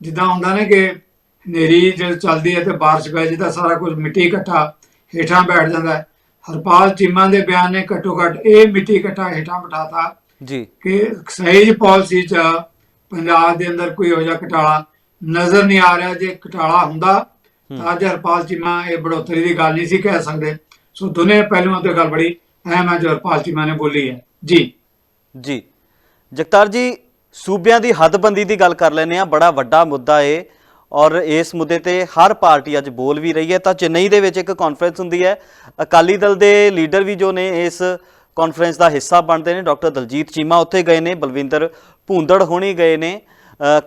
ਜਿੱਦਾਂ ਹੁੰਦਾ ਨਾ ਕਿ ਹਨੇਰੀ ਜਦ ਚੱਲਦੀ ਹੈ ਤੇ ਬਾਰਿਸ਼ ਪੈ ਜਿੱਦਾਂ ਸਾਰਾ ਕੁਝ ਮਿੱਟੀ ਇਕੱਠਾ ਹੇਠਾਂ ਬੈਠ ਜਾਂਦਾ ਹੈ। ਹਰਪਾਲ ਚੀਮਾ ਦੇ ਬਿਆਨ ਨੇ ਘੱਟੋ ਘੱਟ ਇਹ ਮਿੱਟੀ ਇਕੱਠਾ ਹੇਠਾਂ ਬਿਠਾਤਾ ਜੀ। ਕਿ ਸਹਿਜ ਪਾਲਿਸੀ ਚ ਪੰਜਾਬ ਦੇ ਅੰਦਰ ਕੋਈ ਹੋ ਜਾ ਘਟਾਲਾ ਨਜ਼ਰ ਨਹੀਂ ਆ ਰਿਹਾ ਜੇ ਘਟਾਲਾ ਹੁੰਦਾ ਤਾਂ ਅੱਜ ਹਰਪਾਲ ਚੀਮਾ ਇਹ ਬੜੋਤਰੀ ਦੀ ਗੱਲ ਨਹੀਂ ਸੀ ਕਹਿ ਸਕਦੇ। ਸੋ ਦੋਨੇ ਪਹਿਲੂਆਂ ਤੇ ਗੱਲ ਬੜੀ ਅਹਿਮ ਹੈ ਜੋ ਹਰਪਾਲ ਚੀਮਾ ਨੇ ਬੋਲੀ ਹੈ। ਜੀ। ਜੀ। ਜਗਤਾਰ ਜੀ ਸੂਬਿਆਂ ਦੀ ਹੱਦਬੰਦੀ ਦੀ ਗੱਲ ਕਰ ਲੈਂਦੇ ਆ ਬੜਾ ਵੱਡਾ ਮੁੱਦਾ ਏ ਔਰ ਇਸ ਮੁੱਦੇ ਤੇ ਹਰ ਪਾਰਟੀ ਅੱਜ ਬੋਲ ਵੀ ਰਹੀ ਹੈ। ਤਾਂ ਚੇਨਈ ਦੇ ਵਿੱਚ ਇੱਕ ਕਾਨਫਰੰਸ ਹੁੰਦੀ ਹੈ। ਅਕਾਲੀ ਦਲ ਦੇ ਲੀਡਰ ਵੀ ਜੋ ਨੇ ਇਸ ਕਾਨਫਰੰਸ ਦਾ ਹਿੱਸਾ ਬਣਦੇ ਨੇ। ਡਾਕਟਰ ਦਲਜੀਤ ਚੀਮਾ ਉੱਥੇ ਗਏ ਨੇ। ਬਲਵਿੰਦਰ ਭੂੰਦੜ ਹੋਣੀ ਗਏ ਨੇ।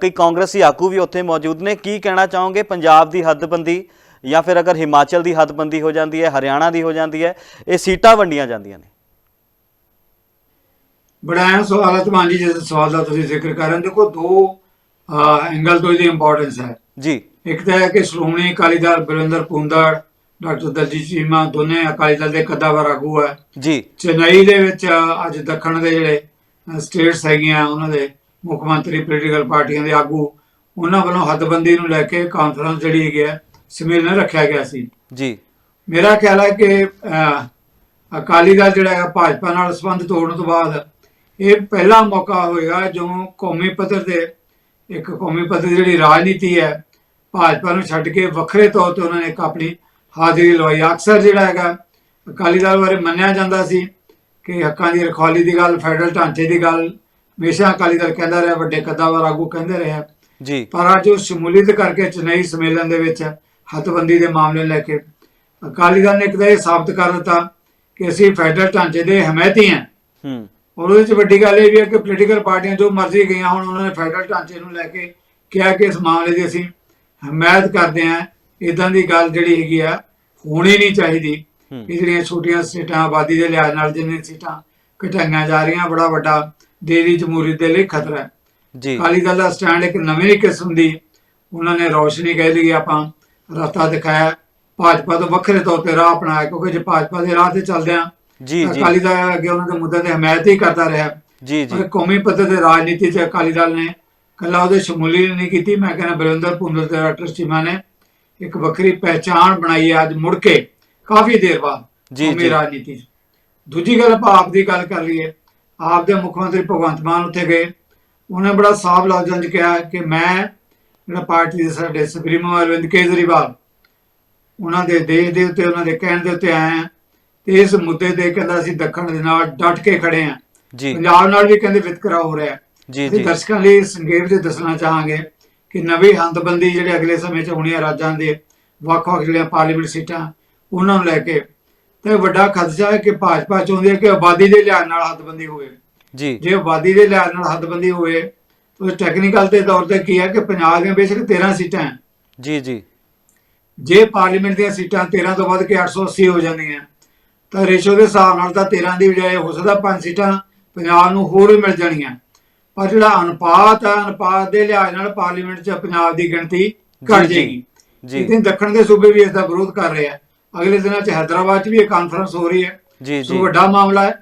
ਕਈ ਕਾਂਗਰਸੀ ਆਗੂ ਵੀ ਉੱਥੇ ਮੌਜੂਦ ਨੇ। ਕੀ ਕਹਿਣਾ ਚਾਹੋਗੇ? ਪੰਜਾਬ ਦੀ ਹੱਦਬੰਦੀ ਜਾਂ ਫਿਰ ਅਗਰ ਹਿਮਾਚਲ ਦੀ ਹੱਦਬੰਦੀ ਹੋ ਜਾਂਦੀ ਹੈ ਹਰਿਆਣਾ ਦੀ ਹੋ ਜਾਂਦੀ ਹੈ ਇਹ ਸੀਟਾਂ ਵੰਡੀਆਂ ਜਾਂਦੀਆਂ ਨੇ। ਬੜਾ ਅਹਿਮ ਸਵਾਲ ਹੈ ਤੁਹਾਡੀ ਜਿਸ ਸਵਾਲ ਦਾ ਤੁਸੀਂ ਜ਼ਿਕਰ ਕਰ ਰਹੇ ਹੋ। ਦੇਖੋ ਦੋ ਐਂਗਲ ਤੋਂ ਇਹਦੀ ਇੰਪੋਰਟੈਂਸ ਹੈ। ਜੀ। ਇੱਕ ਤਾਂ ਹੈ ਕਿ ਸ਼੍ਰੋਮਣੀ ਅਕਾਲੀ ਦਲ ਬਲਵਿੰਦਰ ਭੂੰਦੜ ਡਾਕਟਰ ਦਲਜੀਤ ਚੀਮਾ ਦੋਨੇ ਅਕਾਲੀ ਦਲ ਦੇ ਕੱਦਾਵਰ ਆਗੂ ਹੈ ਜੀ। ਚੇਨਈ ਦੇ ਵਿੱਚ ਅੱਜ ਦੱਖਣ ਦੇ ਜਿਹੜੇ ਸਟੇਟਸ ਹੈਗੀਆਂ ਉਹਨਾਂ ਦੇ ਮੁੱਖ ਮੰਤਰੀ ਪੋਲੀਟੀਕਲ ਪਾਰਟੀਆਂ ਦੇ ਆਗੂ ਉਹਨਾਂ ਵੱਲੋਂ ਹੱਦਬੰਦੀ ਨੂੰ ਲੈ ਕੇ ਕਾਨਫਰੰਸ ਜਿਹੜੀ ਹੈ ਸਮੇਲਨ ਰੱਖਿਆ ਗਿਆ ਸੀ। ਜੀ। ਮੇਰਾ ਖਿਆਲ ਹੈ ਕਿ ਅਕਾਲੀ ਦਲ ਜਿਹੜਾ ਹੈ ਭਾਜਪਾ ਨਾਲ ਸੰਬੰਧ ਤੋੜਨ ਤੋਂ ਬਾਅਦ ਇਹ ਪਹਿਲਾ ਮੌਕਾ ਹੋਏਗਾ ਜਦੋਂ ਕੌਮੀ ਪੱਧਰ ਤੇ ਇੱਕ ਕੌਮੀ ਪੱਧਰ ਦੀ ਜਿਹੜੀ ਰਾਜਨੀਤੀ ਹੈ ਭਾਜਪਾ ਨੂੰ ਛੱਡ ਕੇ ਵੱਖਰੇ ਤੌਰ ਤੇ ਉਹਨਾਂ ਨੇ ਇੱਕ ਆਪਣੀ ਹਾਜ਼ਰੀ ਲਵਾਈ। ਅਕਸਰ ਜਿਹੜਾ ਹੈਗਾ ਅਕਾਲੀ ਦਲ ਬਾਰੇ ਮੰਨਿਆ ਜਾਂਦਾ ਸੀ ਕਿ ਹੱਕਾਂ ਦੀ ਰਖਵਾਲੀ ਦੀ ਗੱਲ ਫੈਡਰਲ ਢਾਂਚੇ ਦੀ ਗੱਲ ਹਮੇਸ਼ਾ ਅਕਾਲੀ ਦਲ ਕਹਿੰਦਾ ਰਿਹਾ ਵੱਡੇ ਕੱਦਾਵਰ ਆਗੂ ਕਹਿੰਦੇ ਰਿਹਾ ਜੀ। ਪਰ ਅੱਜ ਉਹ ਸ਼ਮੂਲੀਅਤ ਕਰਕੇ ਚੇਨਈ ਸੰਮੇਲਨ ਦੇ ਵਿੱਚ ਹੱਥਬੰਦੀ ਦੇ ਮਾਮਲੇ ਲੈ ਕੇ ਅਕਾਲੀ ਦਲ ਨੇ ਇੱਕ ਤਾਂ ਇਹ ਸਾਬਤ ਕਰ ਦਿੱਤਾ ਕਿ ਅਸੀਂ ਫੈਡਰਲ ਢਾਂਚੇ ਦੇ ਹਮਾਇਤੀ ਹਾਂ ਹੂੰ। ਔਰ ਉਹਦੇ ਵਿੱਚ ਵੱਡੀ ਗੱਲ ਇਹ ਵੀ ਹੈ ਕਿ ਪੋਲੀਟੀਕਲ ਪਾਰਟੀਆਂ ਜੋ ਮਰਜ਼ੀ ਗਈਆਂ ਹੁਣ ਉਹਨਾਂ ਨੇ ਫੈਡਰਲ ਢਾਂਚੇ ਨੂੰ ਲੈ ਕੇ ਕਿਹਾ ਕਿ ਇਸ ਮਾਮਲੇ ਦੀ ਅਸੀਂ ਹਮਾਇਤ ਕਰਦੇ ਹਾਂ। ਇਦਾਂ ਦੀ ਗੱਲ ਜਿਹੜੀ ਹੈਗੀ ਆ ਹੋਣੀ ਨਹੀਂ ਚਾਹੀਦੀ। ਇਹ ਜਿਹੜੀਆਂ ਛੋਟੀਆਂ ਸੀਟਾਂ ਆਬਾਦੀ ਦੇ ਲਿਹਾਜ਼ ਨਾਲ ਜਿੰਨੇ ਸੀਟਾਂ ਘਟਾਈਆਂ ਜਾ ਰਹੀਆਂ ਬੜਾ ਵੱਡਾ ਦੇਸ਼ ਦੀ ਜਮਹੂਰੀਅਤ ਦੇ ਲਈ ਖਤਰਾ ਹੈ। ਜੀ। ਅਕਾਲੀ ਦਲ ਦਾ ਸਟੈਂਡ ਇੱਕ ਨਵੀਂ ਕਿਸਮ ਦੀ ਉਹਨਾਂ ਨੇ ਰੌਸ਼ਨੀ ਕਹਿ ਲਈ ਆਪਾਂ ਰਸਤਾ ਦਿਖਾਇਆ। ਭਾਜਪਾ ਤੋਂ ਵੱਖਰੇ ਤੌਰ ਤੇ ਰਾਹ ਅਪਣਾਇਆ ਕਿਉਂਕਿ ਜੇ ਭਾਜਪਾ ਦੇ ਰਾਹ ਤੇ ਚੱਲਦੇ ਆ ਜੀ ਜੀ। ਅਕਾਲੀ ਦਲ ਅੱਗੇ ਉਹਨਾਂ ਦੇ ਮੁੱਦੇ ਤੇ ਹਮਾਇਤ ਹੀ ਕਰਦਾ ਰਿਹਾ। ਜੀ ਜੀ। ਪਰ ਕੌਮੀ ਪੱਧਰ ਤੇ ਰਾਜਨੀਤੀ 'ਚ ਅਕਾਲੀ ਦਲ ਨੇ ਕੱਲਾ ਉਹਦੇ ਸ਼ਮੂਲੀਅਤ ਨਹੀਂ ਕੀਤੀ। ਮੈਂ ਕਹਿੰਦਾ ਬਲਵਿੰਦਰ ਭੁੰਦਰ ਤੇ ਡਾਕਟਰ ਚੀਮਾ ਨੇ ਇੱਕ ਵੱਖਰੀ ਪਹਿਚਾਣ ਬਣਾਈ ਹੈ ਅੱਜ ਮੁੜ ਕੇ ਕਾਫੀ ਦੇਰ ਬਾਅਦ ਜੀ, ਜੀ। ਰਾਜਨੀਤੀ ਦੂਜੀ ਗੱਲ ਆਪਾਂ ਆਪ ਦੀ ਗੱਲ ਕਰ ਲਈਏ ਆਪ ਦੇ ਮੁੱਖ ਮੰਤਰੀ ਭਗਵੰਤ ਮਾਨ ਉੱਥੇ ਗਏ। ਉਹਨੇ ਬੜਾ ਸਾਫ਼ ਲਫ਼ਜ਼ਾਂ 'ਚ ਕਿਹਾ ਕਿ ਮੈਂ ਜਿਹੜਾ ਪਾਰਟੀ ਦੇ ਸਾਡੇ ਸੁਪਰੀਮੋ ਅਰਵਿੰਦ ਕੇਜਰੀਵਾਲ ਉਹਨਾਂ ਦੇ ਦੇਸ਼ ਦੇ ਉੱਤੇ ਉਹਨਾਂ ਦੇ ਕਹਿਣ ਦੇ ਉੱਤੇ ਆਏ ਤੇ ਇਸ ਮੁੱਦੇ ਤੇ ਕਹਿੰਦਾ ਅਸੀਂ ਦੱਖਣ ਦੇ ਨਾਲ ਡਟ ਕੇ ਖੜੇ ਹਾਂ। ਜੀ। ਪੰਜਾਬ ਨਾਲ ਵੀ ਕਹਿੰਦੇ ਵਿਤਕਰਾ ਹੋ ਰਿਹਾ। ਜੀ ਜੀ। ਦਰਸ਼ਕਾਂ ਲਈ ਸੰਖੇਪ ਵਿੱਚ ਦੱਸਣਾ ਚਾਹਾਂਗੇ ਕਿ ਨਵੀਂ ਹੰਦਬੰਦੀ ਜਿਹੜੇ ਅਗਲੇ ਸਮੇਂ 'ਚ ਹੋਣੀ ਹੈ ਰਾਜਾਂ ਦੇ ਵੱਖ-ਵੱਖ ਜਿਹੜੀਆਂ ਪਾਰਲੀਮੈਂਟ ਸੀਟਾਂ ਉਹਨਾਂ ਨੂੰ ਲੈ ਕੇ ਤੇ ਵੱਡਾ ਖਦਸ਼ਾ ਹੈ ਕਿ ਭਾਜਪਾ ਚਾਹੁੰਦੀ ਹੈ ਕਿ ਆਬਾਦੀ ਦੇ ਲਿਹਾਜ਼ ਨਾਲ ਹੱਦਬੰਦੀ ਹੋਵੇ। ਜੀ। ਜੇ ਆਬਾਦੀ ਦੇ ਲਿਹਾਜ਼ ਨਾਲ ਹੱਦਬੰਦੀ ਹੋਵੇ ਤਾਂ ਟੈਕਨੀਕਲ ਦੇ ਤੌਰ ਤੇ ਕੀ ਹੈ ਕਿ ਪੰਜਾਬ ਦੀਆਂ ਬੇਸ਼ੱਕ 13 ਸੀਟਾਂ ਹੈ। ਜੀ ਜੀ। ਜੇ ਪਾਰਲੀਮੈਂਟ ਦੀਆਂ ਸੀਟਾਂ 13 ਤੋਂ ਵੱਧ ਕੇ 880 ਹੋ ਜਾਂਦੀਆਂ ਤਾਂ ਰੇਸ਼ੋ ਦੇ ਹਿਸਾਬ ਨਾਲ ਤਾਂ 13 ਦੀ ਬਜਾਏ ਹੋ ਸਕਦਾ 5 ਸੀਟਾਂ ਪੰਜਾਬ ਨੂੰ ਹੋਰ ਵੀ ਮਿਲ ਜਾਣੀਆਂ। ਪਰ ਜਿਹੜਾ ਅਨੁਪਾਤ ਹੈ ਅਨੁਪਾਤ ਦੇ ਲਿਹਾਜ਼ ਨਾਲ ਪਾਰਲੀਮੈਂਟ 'ਚ ਪੰਜਾਬ ਦੀ ਗਿਣਤੀ ਘਟ ਜਾਏਗੀ। ਜੀ। ਇਤਨੇ ਦੱਖਣ ਦੇ ਸੂਬੇ ਵੀ ਇਸ ਦਾ ਵਿਰੋਧ ਕਰ ਰਹੇ ਆ। ਅਗਲੇ ਦਿਨਾਂ 'ਚ ਹੈਦਰਾਬਾਦ 'ਚ ਵੀ ਇਹ ਕਾਨਫਰੰਸ ਹੋ ਰਹੀ ਹੈ ਜੀ ਸੋ ਜੀ ਵੱਡਾ ਮਾਮਲਾ ਹੈ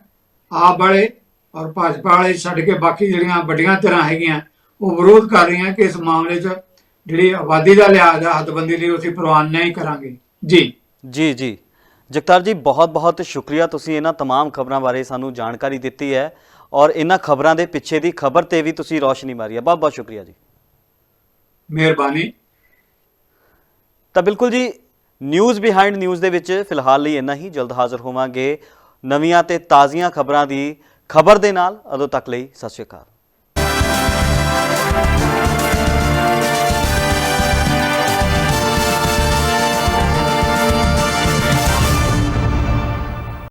ਆਪ ਵਾਲੇ ਔਰ ਭਾਜਪਾ ਵਾਲੇ ਛੱਡ ਕੇ ਬਾਕੀ ਜਿਹੜੀਆਂ ਵੱਡੀਆਂ ਧਿਰਾਂ ਹੈਗੀਆਂ ਉਹ ਵਿਰੋਧ ਕਰ ਰਹੀਆਂ ਕਿ ਇਸ ਮਾਮਲੇ 'ਚ ਜਿਹੜੀ ਆਬਾਦੀ ਦਾ ਲਿਹਾਜ਼ ਹੈ ਹੱਦਬੰਦੀ ਲਈ ਅਸੀਂ ਪ੍ਰਵਾਨ ਨਹੀਂ ਕਰਾਂਗੇ ਜੀ ਜੀ ਜੀ ਜਗਤਾਰ ਜੀ ਬਹੁਤ ਬਹੁਤ ਸ਼ੁਕਰੀਆ ਤੁਸੀਂ ਇਹਨਾਂ तमाम ਖਬਰਾਂ ਬਾਰੇ ਸਾਨੂੰ ਜਾਣਕਾਰੀ ਦਿੱਤੀ ਹੈ ਔਰ ਇਹਨਾਂ ਖਬਰਾਂ ਦੇ ਪਿੱਛੇ ਦੀ ਖਬਰ ਤੇ ਵੀ ਤੁਸੀਂ ਰੋਸ਼ਨੀ ਮਾਰੀ ਹੈ ਬਹੁਤ ਬਹੁਤ ਸ਼ੁਕਰੀਆ ਜੀ ਮਿਹਰਬਾਨੀ ਤਾਂ ਬਿਲਕੁਲ ਜੀ ਨਿਊਜ਼ ਬਿਹਾਈਂਡ ਨਿਊਜ਼ ਦੇ ਵਿੱਚ ਫਿਲਹਾਲ ਲਈ ਇੰਨਾ ਹੀ। ਜਲਦ ਹਾਜ਼ਰ ਹੋਵਾਂਗੇ ਨਵੀਆਂ ਤੇ ਤਾਜ਼ੀਆਂ ਖਬਰਾਂ ਦੀ ਖਬਰ ਦੇ ਨਾਲ। ਉਦੋਂ ਤੱਕ ਲਈ ਸਤਿ ਸ਼੍ਰੀ ਅਕਾਲ।